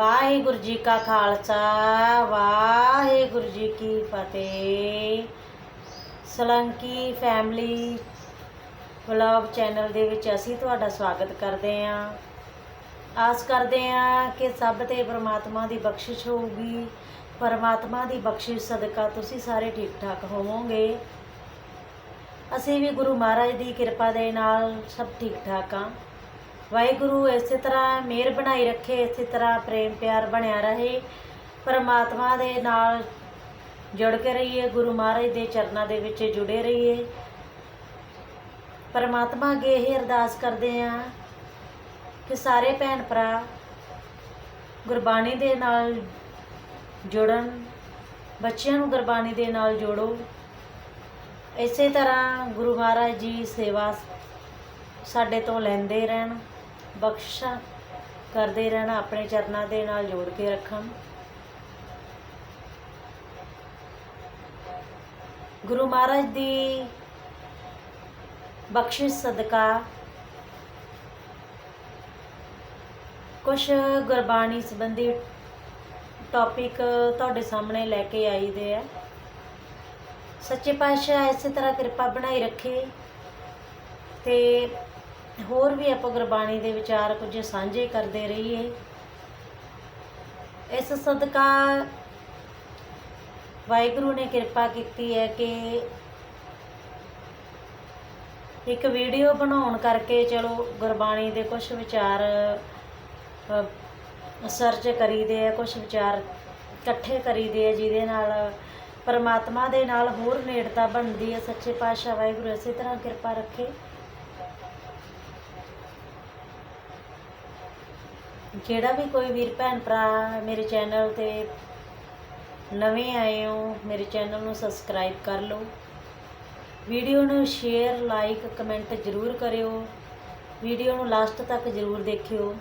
ਵਾਹਿਗੁਰੂ ਜੀ ਕਾ ਖਾਲਸਾ, ਵਾਹਿਗੁਰੂ ਜੀ ਕੀ ਫਤਿਹ। ਸਲੰਕੀ family vlog channel ਦੇ ਵਿੱਚ ਅਸੀਂ ਤੁਹਾਡਾ ਸਵਾਗਤ ਕਰਦੇ ਹਾਂ। ਆਸ ਕਰਦੇ ਹਾਂ ਕਿ ਸਭ ਤੇ ਪ੍ਰਮਾਤਮਾ ਦੀ ਬਖਸ਼ਿਸ਼ ਹੋਊਗੀ। ਪਰਮਾਤਮਾ ਦੀ ਬਖਸ਼ਿਸ਼ ਸਦਕਾ ਤੁਸੀਂ ਸਾਰੇ ਠੀਕ ਠਾਕ ਹੋਵੋਗੇ। ਅਸੀਂ ਵੀ ਗੁਰੂ ਮਹਾਰਾਜ ਦੀ ਕਿਰਪਾ ਦੇ ਨਾਲ ਸਭ ਠੀਕ ਠਾਕ ਹਾਂ। ਵਾਹਿਗੁਰੂ, ਇਸੇ ਤਰ੍ਹਾਂ ਮਿਹਰ ਬਣਾਈ ਰੱਖੇ, ਇਸੇ ਤਰ੍ਹਾਂ ਪ੍ਰੇਮ ਪਿਆਰ ਬਣਿਆ ਰਹੇ। ਪਰਮਾਤਮਾ ਦੇ ਨਾਲ ਜੁੜ ਕੇ ਰਹੀਏ, ਗੁਰੂ ਮਹਾਰਾਜ ਦੇ ਚਰਨਾਂ ਦੇ ਵਿੱਚ ਜੁੜੇ ਰਹੀਏ। ਪਰਮਾਤਮਾ ਅੱਗੇ ਇਹ ਅਰਦਾਸ ਕਰਦੇ ਹਾਂ ਕਿ ਸਾਰੇ ਭੈਣ ਭਰਾ ਗੁਰਬਾਣੀ ਦੇ ਨਾਲ ਜੁੜਨ, ਬੱਚਿਆਂ ਨੂੰ ਗੁਰਬਾਣੀ ਦੇ ਨਾਲ ਜੋੜੋ। ਇਸੇ ਤਰ੍ਹਾਂ ਗੁਰੂ ਮਹਾਰਾਜ ਜੀ ਸੇਵਾ ਸਾਡੇ ਤੋਂ ਲੈਂਦੇ ਰਹਿਣ। ਬਖਸ਼ਿਸ਼ਾਂ ਕਰਦੇ ਰਹਿਣਾ, ਆਪਣੇ ਚਰਨਾਂ ਦੇ ਨਾਲ ਜੋੜ ਕੇ ਰੱਖਣ। ਗੁਰੂ ਮਹਾਰਾਜ ਦੀ ਬਖਸ਼ਿਸ਼, ਸਦਕਾ ਕੁਝ ਗੁਰਬਾਣੀ ਸੰਬੰਧੀ ਟੌਪਿਕ ਤੁਹਾਡੇ ਸਾਹਮਣੇ ਲੈ ਕੇ ਆਈ ਦੇ ਆ। ਸੱਚੇ ਪਾਤਸ਼ਾਹ ਇਸੇ ਤਰ੍ਹਾਂ ਕਿਰਪਾ ਬਣਾਈ ਰੱਖੇ ਤੇ ਹੋਰ ਵੀ ਆਪਾਂ ਗੁਰਬਾਣੀ ਦੇ ਵਿਚਾਰ ਕੁਝ ਸਾਂਝੇ ਕਰਦੇ ਰਹੀਏ। ਇਸ ਸਦਕਾ ਵਾਹਿਗੁਰੂ ਨੇ ਕਿਰਪਾ ਕੀਤੀ ਹੈ ਕਿ ਇੱਕ ਵੀਡੀਓ ਬਣਾਉਣ ਕਰਕੇ ਚਲੋ ਗੁਰਬਾਣੀ ਦੇ ਕੁਝ ਵਿਚਾਰ ਸਰਚ ਕਰੀਦੇ ਆ, ਕੁਝ ਵਿਚਾਰ ਇਕੱਠੇ ਕਰੀਦੇ ਆ, ਜਿਹਦੇ ਨਾਲ ਪਰਮਾਤਮਾ ਦੇ ਨਾਲ ਹੋਰ ਨੇੜਤਾ ਬਣਦੀ ਹੈ। ਸੱਚੇ ਪਾਤਸ਼ਾਹ ਵਾਹਿਗੁਰੂ ਇਸੇ ਤਰ੍ਹਾਂ ਕਿਰਪਾ ਰੱਖੇ। ਜਿਹੜਾ ਵੀ ਕੋਈ ਵੀਰ, ਭੈਣ ਭਰਾ, ਮੇਰੇ ਚੈਨਲ ਤੇ ਨਵੇਂ ਆਏ ਹੋ, ਮੇਰੇ ਚੈਨਲ ਨੂੰ ਸਬਸਕ੍ਰਾਈਬ ਕਰ ਲਓ। ਵੀਡੀਓ ਨੂੰ ਸ਼ੇਅਰ ਲਾਈਕ ਕਮੈਂਟ ਜ਼ਰੂਰ ਕਰਿਓ। ਵੀਡੀਓ ਨੂੰ ਲਾਸਟ ਤੱਕ ਜ਼ਰੂਰ ਦੇਖਿਓ।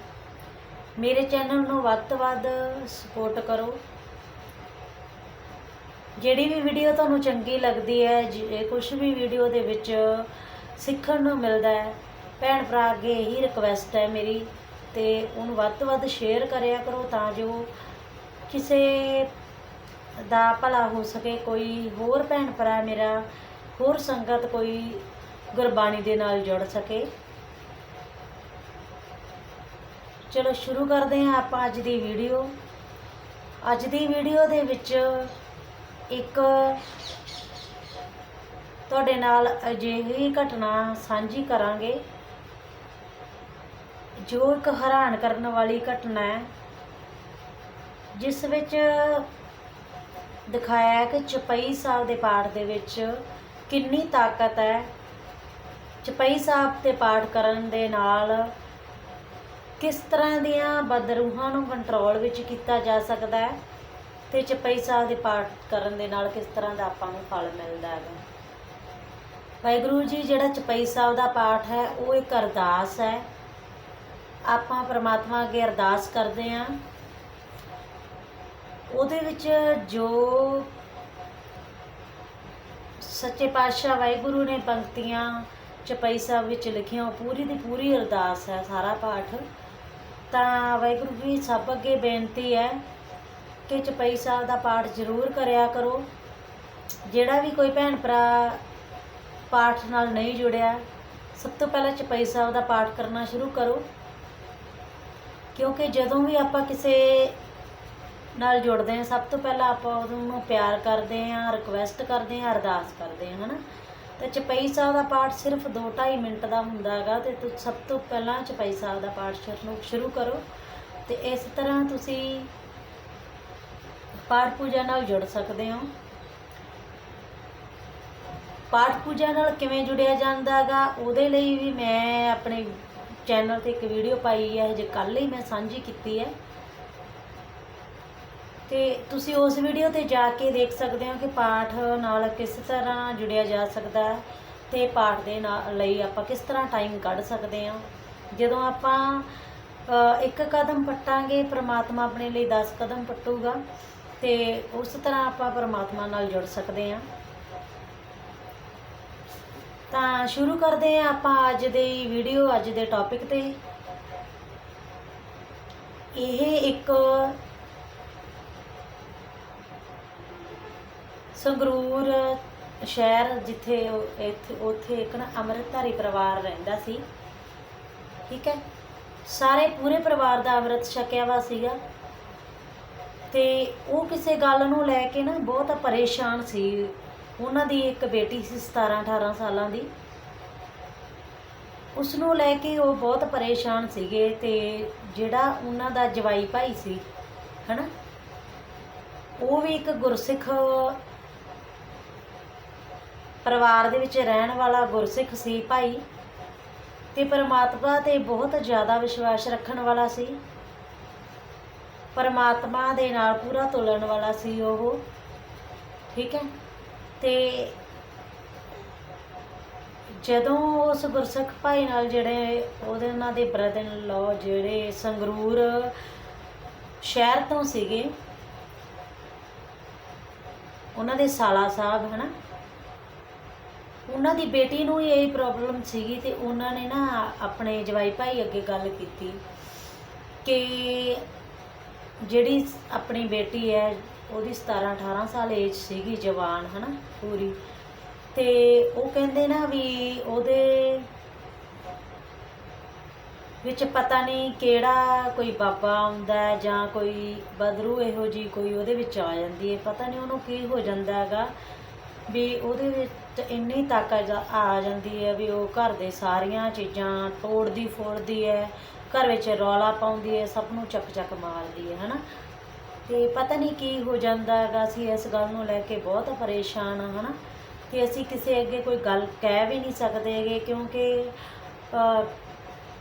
ਮੇਰੇ ਚੈਨਲ ਨੂੰ ਵੱਧ ਤੋਂ ਵੱਧ ਸਪੋਰਟ ਕਰੋ। ਜਿਹੜੀ ਵੀ ਵੀਡੀਓ ਤੁਹਾਨੂੰ ਚੰਗੀ ਲੱਗਦੀ ਹੈ, ਜੇ ਕੁਝ ਵੀ ਵੀਡੀਓ ਦੇ ਵਿੱਚ ਸਿੱਖਣ ਨੂੰ ਮਿਲਦਾ ਹੈ, ਭੈਣ ਭਰਾ ਅੱਗੇ ਇਹੀ ਰਿਕਵੈਸਟ ਹੈ ਮੇਰੀ। ਤੇ ਉਹਨੂੰ ਵੱਧ ਤੋਂ ਵੱਧ ਸ਼ੇਅਰ ਕਰਿਆ ਕਰੋ ਤਾਂ ਜੋ ਕਿਸੇ ਦਾ ਭਲਾ ਹੋ ਸਕੇ, ਕੋਈ ਹੋਰ ਭੈਣ ਭਰਾ ਮੇਰਾ, ਹੋਰ ਸੰਗਤ ਕੋਈ ਗੁਰਬਾਣੀ ਦੇ ਨਾਲ ਜੁੜ ਸਕੇ। ਚਲੋ ਸ਼ੁਰੂ ਕਰਦੇ ਹਾਂ ਆਪਾਂ ਅੱਜ ਦੀ ਵੀਡੀਓ ਅੱਜ ਦੀ ਵੀਡੀਓ ਦੇ ਵਿੱਚ ਇੱਕ ਤੁਹਾਡੇ ਨਾਲ ਅਜਿਹੀ ਘਟਨਾ ਸਾਂਝੀ ਕਰਾਂਗੇ। ਜੋ ਇੱਕ ਹੈਰਾਨ ਕਰਨ ਵਾਲੀ ਘਟਨਾ ਹੈ, ਜਿਸ ਵਿੱਚ ਦਿਖਾਇਆ ਹੈ ਕਿ ਚਪਈ ਸਾਹਿਬ ਦੇ ਪਾਠ ਦੇ ਵਿੱਚ ਕਿੰਨੀ ਤਾਕਤ ਹੈ। ਚਪਈ ਸਾਹਿਬ ਤੇ ਪਾਠ ਕਰਨ ਦੇ ਨਾਲ ਕਿਸ ਤਰ੍ਹਾਂ ਦੀਆਂ ਬਦਰੂਹਾਂ ਨੂੰ ਕੰਟਰੋਲ ਵਿੱਚ ਕੀਤਾ ਜਾ ਸਕਦਾ ਹੈ ਤੇ ਚਪਈ ਸਾਹਿਬ ਦੇ ਪਾਠ ਕਰਨ ਦੇ ਨਾਲ ਕਿਸ ਤਰ੍ਹਾਂ ਦਾ ਆਪਾਂ ਨੂੰ ਫਲ ਮਿਲਦਾ ਹੈ ਵਾਹਿਗੁਰੂ ਜੀ, ਜਿਹੜਾ ਚਪਈ ਸਾਹਿਬ ਦਾ ਪਾਠ ਹੈ, ਉਹ ਇੱਕ ਅਰਦਾਸ ਹੈ। ਆਪਾਂ ਪ੍ਰਮਾਤਮਾ ਅੱਗੇ ਅਰਦਾਸ ਕਰਦੇ ਹਾਂ। ਉਹਦੇ ਵਿੱਚ ਜੋ ਸੱਚੇ ਪਾਤਸ਼ਾਹ ਵਾਹਿਗੁਰੂ ਨੇ ਪੰਕਤੀਆਂ ਚਪਈ ਸਾਹਿਬ ਵਿੱਚ ਲਿਖੀਆਂ, ਉਹ ਪੂਰੀ ਦੀ ਪੂਰੀ ਅਰਦਾਸ ਹੈ, ਸਾਰਾ ਪਾਠ। ਤਾਂ ਵਾਹਿਗੁਰੂ ਜੀ, ਸਭ ਅੱਗੇ ਬੇਨਤੀ ਹੈ ਕਿ ਚਪਈ ਸਾਹਿਬ ਦਾ ਪਾਠ ਜ਼ਰੂਰ ਕਰਿਆ ਕਰੋ। ਜਿਹੜਾ ਵੀ ਕੋਈ ਭੈਣ ਭਰਾ ਪਾਠ ਨਾਲ ਨਹੀਂ ਜੁੜਿਆ, ਸਭ ਤੋਂ ਪਹਿਲਾਂ ਚਪਈ ਸਾਹਿਬ ਦਾ ਪਾਠ ਕਰਨਾ ਸ਼ੁਰੂ ਕਰੋ। ਕਿਉਂਕਿ ਜਦੋਂ ਵੀ ਆਪਾਂ ਕਿਸੇ ਨਾਲ ਜੁੜਦੇ ਹਾਂ, ਸਭ ਤੋਂ ਪਹਿਲਾਂ ਆਪਾਂ ਉਹਨੂੰ ਪਿਆਰ ਕਰਦੇ ਹਾਂ ਰਿਕਵੈਸਟ ਕਰਦੇ ਹਾਂ, ਅਰਦਾਸ ਕਰਦੇ ਹਾਂ, ਹਨਾ? ਤੇ ਚਪਈ ਸਾਹਿਬ ਦਾ ਪਾਠ ਸਿਰਫ 2.5 ਮਿੰਟ ਦਾ ਹੁੰਦਾ ਹੈਗਾ ਤੇ ਤੁਸੀਂ ਸਭ ਤੋਂ ਪਹਿਲਾਂ ਚਪਈ ਸਾਹਿਬ ਦਾ ਪਾਠ ਸ਼ੁਰੂ ਸ਼ੁਰੂ ਕਰੋ। ਤੇ ਇਸ ਤਰ੍ਹਾਂ ਤੁਸੀਂ ਪਾਠ ਪੂਜਾ ਨਾਲ ਜੁੜ ਸਕਦੇ ਹੋ। ਪਾਠ ਪੂਜਾ ਨਾਲ ਕਿਵੇਂ ਜੁੜਿਆ ਜਾਂਦਾ ਹੈਗਾ, ਉਹਦੇ ਲਈ ਵੀ ਮੈਂ ਆਪਣੇ ਚੈਨਲ ਤੇ ਇੱਕ ਵੀਡੀਓ ਪਾਈ ਹੈ ਜੇ ਕੱਲ ਹੀ ਮੈਂ ਸਾਂਝੀ ਕੀਤੀ ਹੈ। ਤੇ ਤੁਸੀਂ ਉਸ ਵੀਡੀਓ ਤੇ ਜਾ ਕੇ ਦੇਖ ਸਕਦੇ ਹੋ ਕਿ ਪਾਠ ਨਾਲ ਕਿਸ ਤਰ੍ਹਾਂ ਜੁੜਿਆ ਜਾ ਸਕਦਾ ਹੈ ਤੇ ਪਾਠ ਦੇ ਨਾਲ ਲਈ ਆਪਾਂ ਕਿਸ ਤਰ੍ਹਾਂ ਟਾਈਮ ਕੱਢ ਸਕਦੇ ਹਾਂ। ਜਦੋਂ ਆਪਾਂ ਇੱਕ ਕਦਮ ਪੱਟਾਂਗੇ, ਪ੍ਰਮਾਤਮਾ ਆਪਣੇ ਲਈ 10 ਕਦਮ ਪੱਟੂਗਾ ਤੇ ਉਸ ਤਰ੍ਹਾਂ ਆਪਾਂ ਪ੍ਰਮਾਤਮਾ ਨਾਲ ਜੁੜ ਸਕਦੇ ਹਾਂ। ਤਾਂ ਸ਼ੁਰੂ ਕਰਦੇ ਹਾਂ ਆਪਾਂ ਅੱਜ ਦੀ ਵੀਡੀਓ ਅੱਜ ਦੇ ਟੌਪਿਕ ਤੇ। ਇਹ ਇੱਕ ਸੰਗਰੂਰ ਸ਼ਹਿਰ ਜਿੱਥੇ ਇੱਥੇ, ਉੱਥੇ ਇੱਕ ਨਾ ਅੰਮ੍ਰਿਤਧਾਰੀ ਪਰਿਵਾਰ ਰਹਿੰਦਾ ਸੀ। ਠੀਕ ਹੈ? ਸਾਰੇ ਪੂਰੇ ਪਰਿਵਾਰ ਦਾ ਅੰਮ੍ਰਿਤ ਛਕਿਆ ਵਾ ਸੀਗਾ। ਤੇ ਉਹ ਕਿਸੇ ਗੱਲ ਨੂੰ ਲੈ ਕੇ ਨਾ ਬਹੁਤ ਪਰੇਸ਼ਾਨ ਸੀ। ਉਹਨਾਂ ਦੀ ਇੱਕ ਬੇਟੀ ਸੀ 17 18 ਸਾਲਾਂ ਦੀ। ਉਸ ਨੂੰ ਲੈ ਕੇ ਉਹ ਬਹੁਤ ਪਰੇਸ਼ਾਨ ਸੀਗੇ ਤੇ ਜਿਹੜਾ ਉਹਨਾਂ ਦਾ ਜਵਾਈ ਭਾਈ ਸੀ, ਹਨਾ, ਉਹ ਵੀ ਇੱਕ ਗੁਰਸਿੱਖ ਪਰਿਵਾਰ ਦੇ ਵਿੱਚ ਰਹਿਣ ਵਾਲਾ ਗੁਰਸਿੱਖ ਸੀ ਭਾਈ ਤੇ ਪਰਮਾਤਮਾ ਤੇ ਬਹੁਤ ਜ਼ਿਆਦਾ ਵਿਸ਼ਵਾਸ ਰੱਖਣ ਵਾਲਾ ਸੀ। ਪਰਮਾਤਮਾ ਦੇ ਨਾਲ ਪੂਰਾ ਤੁਲਣ ਵਾਲਾ ਸੀ ਉਹ। ਠੀਕ ਹੈ। ਤੇ ਜਦੋਂ ਉਸ ਗੁਰਸਿੱਖ ਭਾਈ ਨਾਲ ਜਿਹੜੇ ਉਹਦੇ ਉਹਨਾਂ ਦੇ ਬ੍ਰਦਰ ਲੋ ਜਿਹੜੇ ਸੰਗਰੂਰ ਸ਼ਹਿਰ ਤੋਂ ਸੀਗੇ, ਉਹਨਾਂ ਦੇ ਸਾਲਾ ਸਾਹਿਬ ਹਨਾ, ਉਹਨਾਂ ਦੀ ਬੇਟੀ ਨੂੰ ਹੀ ਇਹ ਪ੍ਰੋਬਲਮ ਸੀਗੀ ਤੇ ਉਹਨਾਂ ਨੇ ਨਾ ਆਪਣੇ ਜਵਾਈ ਭਾਈ ਅੱਗੇ ਗੱਲ ਕੀਤੀ ਕਿ ਜਿਹੜੀ ਆਪਣੀ ਬੇਟੀ ਹੈ ਉਹਦੀ 17 18 ਸਾਲ ਏਜ ਸੀਗੀ ਜਵਾਨ, ਹਨਾ, ਪੂਰੀ। ਤੇ ਉਹ ਕਹਿੰਦੇ ਨਾ ਵੀ ਉਹਦੇ ਵਿੱਚ ਪਤਾ ਨਹੀਂ ਕਿਹੜਾ ਕੋਈ ਬਾਬਾ ਆਉਂਦਾ ਜਾਂ ਕੋਈ ਬਦਰੂ ਇਹੋ ਜੀ ਕੋਈ ਉਹਦੇ ਵਿੱਚ ਆ ਜਾਂਦੀ ਹੈ। ਪਤਾ ਨਹੀਂ ਉਹਨੂੰ ਕੀ ਹੋ ਜਾਂਦਾ ਹੈਗਾ ਵੀ ਉਹਦੇ ਵਿੱਚ ਇੰਨੀ ਤਾਕਤ ਆ- ਆ ਜਾਂਦੀ ਹੈ ਵੀ ਉਹ ਘਰ ਦੇ ਸਾਰੀਆਂ ਚੀਜ਼ਾਂ ਤੋੜਦੀ ਫੋੜਦੀ ਹੈ, ਘਰ ਵਿੱਚ ਰੌਲਾ ਪਾਉਂਦੀ ਹੈ, ਸਭ ਨੂੰ ਚੱਕ ਚੱਕ ਮਾਰਦੀ ਹੈ, ਹਨਾ। ਤੇ ਪਤਾ ਨਹੀਂ ਕੀ ਹੋ ਜਾਂਦਾ ਹੈਗਾ ਅਸੀਂ ਇਸ ਗੱਲ ਨੂੰ ਲੈ ਕੇ ਬਹੁਤ ਪਰੇਸ਼ਾਨ ਹਾਂ ਹਨਾ? ਤੇ ਅਸੀਂ ਕਿਸੇ ਅੱਗੇ ਕੋਈ ਗੱਲ ਕਹਿ ਵੀ ਨਹੀਂ ਸਕਦੇ ਹੈਗੇ, ਕਿਉਂਕਿ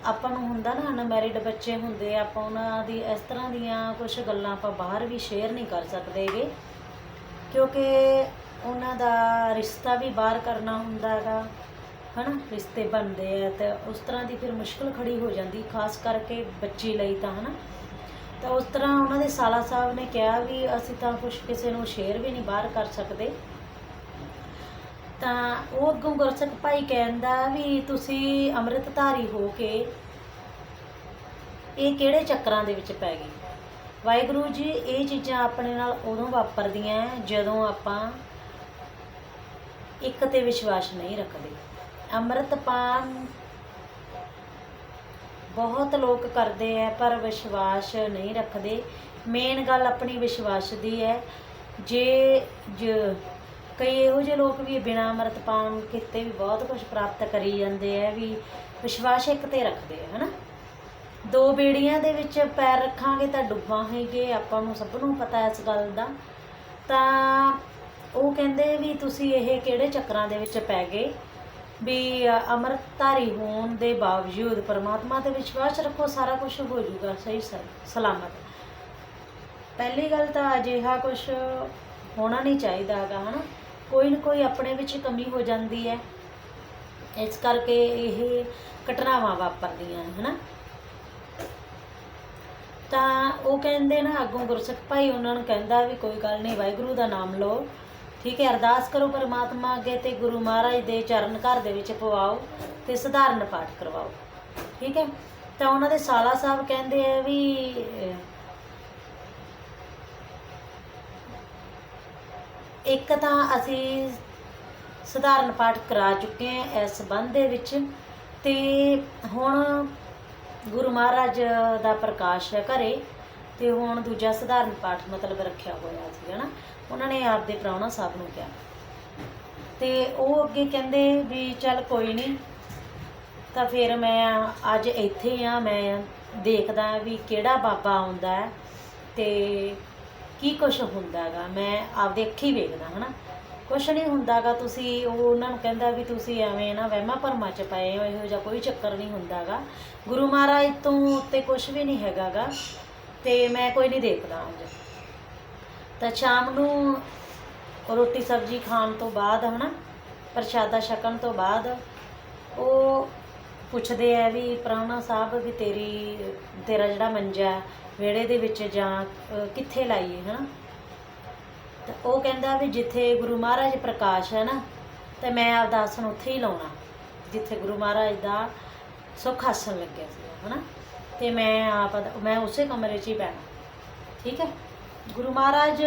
ਆਪਾਂ ਨੂੰ ਹੁੰਦਾ ਨਾ ਅਨਮੈਰਿਡ ਬੱਚੇ ਹੁੰਦੇ ਆਪਾਂ ਉਹਨਾਂ ਦੀ ਇਸ ਤਰ੍ਹਾਂ ਦੀਆਂ ਕੁਝ ਗੱਲਾਂ ਆਪਾਂ ਬਾਹਰ ਵੀ ਸ਼ੇਅਰ ਨਹੀਂ ਕਰ ਸਕਦੇ ਹੈਗੇ। ਕਿਉਂਕਿ ਉਹਨਾਂ ਦਾ ਰਿਸ਼ਤਾ ਵੀ ਬਾਹਰ ਕਰਨਾ ਹੁੰਦਾ ਹੈਗਾ ਹਨਾ? ਰਿਸ਼ਤੇ ਬਣਦੇ ਆ ਤੇ ਉਸ ਤਰ੍ਹਾਂ ਦੀ ਫਿਰ ਮੁਸ਼ਕਲ ਖੜੀ ਹੋ ਜਾਂਦੀ, ਖਾਸ ਕਰਕੇ ਬੱਚੀ ਲਈ ਤਾਂ, ਹਨਾ? ਤਾਂ ਉਸ ਤਰ੍ਹਾਂ ਉਹਨਾਂ ਦੇ ਸਾਲਾ ਸਾਹਿਬ ਨੇ ਕਿਹਾ ਵੀ ਅਸੀਂ ਤਾਂ ਕੁਝ ਕਿਸੇ ਨੂੰ ਸ਼ੇਅਰ ਵੀ ਨਹੀਂ ਬਾਹਰ ਕਰ ਸਕਦੇ। ਤਾਂ ਉਹ ਅੱਗੋਂ ਗੁਰਸਿੱਖ ਭਾਈ ਕਹਿੰਦਾ ਵੀ ਤੁਸੀਂ ਅੰਮ੍ਰਿਤਧਾਰੀ ਹੋ ਕੇ ਇਹ ਕਿਹੜੇ ਚੱਕਰਾਂ ਦੇ ਵਿੱਚ ਪੈ ਗਏ? ਵਾਹਿਗੁਰੂ ਜੀ, ਇਹ ਚੀਜ਼ਾਂ ਆਪਣੇ ਨਾਲ ਉਦੋਂ ਵਾਪਰਦੀਆਂ ਜਦੋਂ ਆਪਾਂ ਇੱਕ ਤੇ ਵਿਸ਼ਵਾਸ ਨਹੀਂ ਰੱਖਦੇ। ਅੰਮ੍ਰਿਤਪਾਨ ਬਹੁਤ ਲੋਕ ਕਰਦੇ ਆ ਪਰ ਵਿਸ਼ਵਾਸ ਨਹੀਂ ਰੱਖਦੇ। ਮੇਨ ਗੱਲ ਆਪਣੀ ਵਿਸ਼ਵਾਸ ਦੀ ਹੈ ਜੇ ਜ- ਕਈ ਇਹੋ ਜਿਹੇ ਲੋਕ ਵੀ ਬਿਨਾਂ ਅੰਮ੍ਰਿਤਪਾਨ ਕੀਤੇ ਵੀ ਬਹੁਤ ਕੁਝ ਪ੍ਰਾਪਤ ਕਰੀ ਜਾਂਦੇ ਆ ਵੀ ਵਿਸ਼ਵਾਸ ਇੱਕ ਤੇ ਰੱਖਦੇ ਆ ਹਨਾ? ਦੋ ਬੇੜੀਆਂ ਦੇ ਵਿੱਚ ਪੈਰ ਰੱਖਾਂਗੇ ਤਾਂ ਡੁੱਬਾਂਗੇ, ਆਪਾਂ ਨੂੰ ਸਭ ਨੂੰ ਪਤਾ ਇਸ ਗੱਲ ਦਾ। ਤਾਂ ਉਹ ਕਹਿੰਦੇ ਵੀ ਤੁਸੀਂ ਇਹ ਕਿਹੜੇ ਚੱਕਰਾਂ ਦੇ ਵਿੱਚ ਪੈ ਗਏ? ਵੀ ਅ, ਅੰਮ੍ਰਿਤਧਾਰੀ ਹੋਣ ਦੇ ਬਾਵਜੂਦ ਪਰਮਾਤਮਾ ਤੇ ਵਿਸ਼ਵਾਸ ਰੱਖੋ ਸਾਰਾ ਕੁਝ ਹੋ ਜਾਊਗਾ ਸਹੀ ਸ- ਸਲਾਮਤ। ਪਹਿਲੀ ਗੱਲ ਤਾਂ ਅਜਿਹਾ ਕੁਝ ਹੋਣਾ ਨਹੀਂ ਚਾਹੀਦਾ ਹੈਗਾ ਹਨਾ? ਕੋਈ ਨਾ ਕੋਈ ਆਪਣੇ ਵਿੱਚ ਕਮੀ ਹੋ ਜਾਂਦੀ ਹੈ। ਇਸ ਕਰਕੇ ਇਹ ਘਟਨਾਵਾਂ ਵਾਪਰਦੀਆਂ ਨੇ ਹਨਾ? ਤਾਂ ਉਹ ਕਹਿੰਦੇ ਨਾ ਅੱਗੋਂ ਗੁਰਸਿੱਖ ਭਾਈ ਉਹਨਾਂ ਨੂੰ ਕਹਿੰਦਾ ਵੀ ਕੋਈ ਗੱਲ ਨਹੀਂ ਵਾਹਿਗੁਰੂ ਦਾ ਨਾਮ ਲਓ। ਠੀਕ ਹੈ, ਅਰਦਾਸ ਕਰੋ ਪਰਮਾਤਮਾ ਅੱਗੇ ਤੇ ਗੁਰੂ ਮਹਾਰਾਜ ਦੇ ਚਰਨ ਘਰ ਦੇ ਵਿੱਚ ਪਵਾਓ ਤੇ ਸਧਾਰਨ ਪਾਠ ਕਰਵਾਓ। ਠੀਕ ਹੈ, ਤਾਂ ਉਹਨਾਂ ਦੇ ਸਾਲਾ ਸਾਹਿਬ ਕਹਿੰਦੇ ਆ ਵੀ ਇੱਕ ਤਾਂ ਅਸੀਂ ਸਧਾਰਨ ਪਾਠ ਕਰਾ ਚੁੱਕੇ ਆ ਇਸ ਸੰਬੰਧ ਦੇ ਵਿੱਚ ਤੇ ਹੁਣ ਗੁਰੂ ਮਹਾਰਾਜ ਦਾ ਪ੍ਰਕਾਸ਼ ਹੈ ਘਰੇ ਤੇ ਹੁਣ ਦੂਜਾ ਸਧਾਰਨ ਪਾਠ ਮਤਲਬ ਰੱਖਿਆ ਹੋਇਆ ਸੀ, ਹਨਾ? ਉਹਨਾਂ ਨੇ ਆਪਦੇ ਪ੍ਰਾਹੁਣਾ ਸਾਹਿਬ ਨੂੰ ਕਿਹਾ। ਤੇ ਉਹ ਅੱਗੇ ਕਹਿੰਦੇ ਵੀ ਚੱਲ ਕੋਈ ਨਹੀਂ ਤਾਂ ਫਿਰ ਮੈਂ ਅੱਜ ਇੱਥੇ ਆ ਮੈਂ ਦੇਖਦਾ ਵੀ ਕਿਹੜਾ ਬਾਬਾ ਆਉਂਦਾ ਹੈ ਤੇ ਕੀ ਕੁਛ ਹੁੰਦਾ ਹੈਗਾ। ਮੈਂ ਆਪਦੇ ਅੱਖੀ ਵੇਖਦਾ, ਹਨਾ। ਕੁਛ ਨਹੀਂ ਹੁੰਦਾਗਾ ਤੁਸੀਂ ਉਹ ਉਹਨਾਂ ਨੂੰ ਕਹਿੰਦਾ ਵੀ ਤੁਸੀਂ ਐਵੇਂ ਨਾ ਵਹਿਮਾਂ ਭਰਮਾਂ ਚ ਪਏ ਹੋ, ਇਹੋ ਜਿਹਾ ਕੋਈ ਚੱਕਰ ਨਹੀਂ ਹੁੰਦਾਗਾ ਗੁਰੂ ਮਹਾਰਾਜ ਤੋਂ ਉੱਤੇ ਕੁਛ ਵੀ ਨਹੀਂ ਹੈਗਾਗਾ ਤੇ ਮੈਂ ਕੋਈ ਨਹੀਂ ਦੇਖਦਾ ਅੱਜ। ਤਾਂ ਸ਼ਾਮ ਨੂੰ ਰੋਟੀ ਸਬਜ਼ੀ ਖਾਣ ਤੋਂ ਬਾਅਦ ਹਨਾ, ਪ੍ਰਸ਼ਾਦਾ ਛਕਣ ਤੋਂ ਬਾਅਦ ਉਹ ਪੁੱਛਦੇ ਆ ਵੀ ਪ੍ਰਾਹੁਣਾ ਸਾਹਿਬ ਵੀ ਤੇਰੀ, ਤੇਰਾ ਜਿਹੜਾ ਮੰਜਾ ਵਿਹੜੇ ਦੇ ਵਿੱਚ ਜਾਂ ਕਿੱਥੇ ਲਾਈਏ ਹਨਾ? ਤਾਂ ਉਹ ਕਹਿੰਦਾ ਵੀ ਜਿੱਥੇ ਗੁਰੂ ਮਹਾਰਾਜ ਪ੍ਰਕਾਸ਼ ਹੈ ਨਾ, ਤੇ ਮੈਂ ਆਪਦਾ ਆਸਣ ਉੱਥੇ ਹੀ ਲਾਉਣਾ, ਜਿੱਥੇ ਗੁਰੂ ਮਹਾਰਾਜ ਦਾ ਸੁੱਖ ਆਸਣ ਲੱਗਿਆ ਸੀ, ਹਨਾ? ਤੇ ਮੈਂ ਆਪ, ਮੈਂ ਉਸੇ ਕਮਰੇ 'ਚ ਹੀ ਪੈਣਾ ਠੀਕ ਹੈ? ਗੁਰੂ ਮਹਾਰਾਜ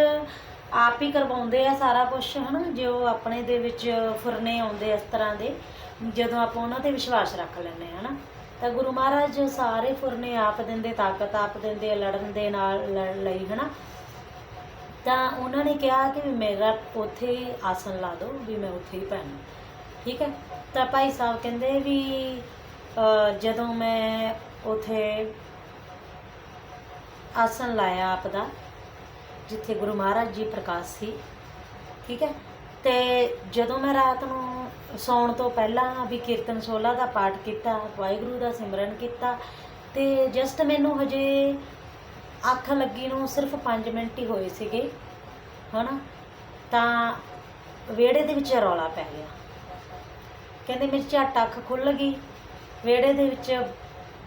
ਆਪ ਹੀ ਕਰਵਾਉਂਦੇ ਆ ਸਾਰਾ ਕੁਝ ਹਨਾ? ਜੋ ਆਪਣੇ ਦੇ ਵਿੱਚ ਫੁਰਨੇ ਆਉਂਦੇ ਇਸ ਤਰ੍ਹਾਂ ਦੇ, ਜਦੋਂ ਆਪਾਂ ਉਹਨਾਂ ਤੇ ਵਿਸ਼ਵਾਸ ਰੱਖ ਲੈਂਦੇ ਹਾਂ ਹਨਾ? ਤਾਂ ਗੁਰੂ ਮਹਾਰਾਜ ਸਾਰੇ ਫੁਰਨੇ ਆਪ ਦਿੰਦੇ, ਤਾਕਤ ਆਪ ਦਿੰਦੇ ਲੜਨ ਦੇ ਨਾਲ, ਲੜਨ ਲਈ, ਹਨਾ? ਤਾਂ ਉਹਨਾਂ ਨੇ ਕਿਹਾ ਕਿ ਵੀ ਮੇਰਾ ਉੱਥੇ ਆਸਨ ਲਾ ਦਿਓ, ਵੀ ਮੈਂ ਉੱਥੇ ਹੀ ਪੈਣਾ। ਠੀਕ ਹੈ? ਤਾਂ ਭਾਈ ਸਾਹਿਬ ਕਹਿੰਦੇ ਵੀ ਜਦੋਂ ਮੈਂ ਉਥੇ ਆਸਨ ਲਾਇਆ ਆਪ ਦਾ ਜਿੱਥੇ ਗੁਰੂ ਮਹਾਰਾਜ ਜੀ ਪ੍ਰਕਾਸ਼ ਸੀ, ਠੀਕ ਹੈ? ਤੇ ਜਦੋਂ ਮੈਂ ਰਾਤ ਨੂੰ ਸੌਣ ਤੋਂ ਪਹਿਲਾਂ ਵੀ ਕੀਰਤਨ ਸੋਲਾ ਦਾ ਪਾਠ ਕੀਤਾ, ਵਾਹਿਗੁਰੂ ਦਾ ਸਿਮਰਨ ਕੀਤਾ, ਤੇ ਜਸਟ ਮੈਨੂੰ ਹਜੇ ਅੱਖ ਲੱਗੀ ਨੂੰ ਸਿਰਫ 5 ਮਿੰਟ ਹੀ ਹੋਏ ਸੀਗੇ, ਹਨਾ? ਤਾਂ ਵਿਹੜੇ ਦੇ ਵਿੱਚ ਰੌਲਾ ਪੈ ਗਿਆ। ਕਹਿੰਦੇ, ਮੇਰੀ ਝੱਟ ਅੱਖ ਖੁੱਲ ਗਈ। ਵਿਹੜੇ ਦੇ ਵਿੱਚ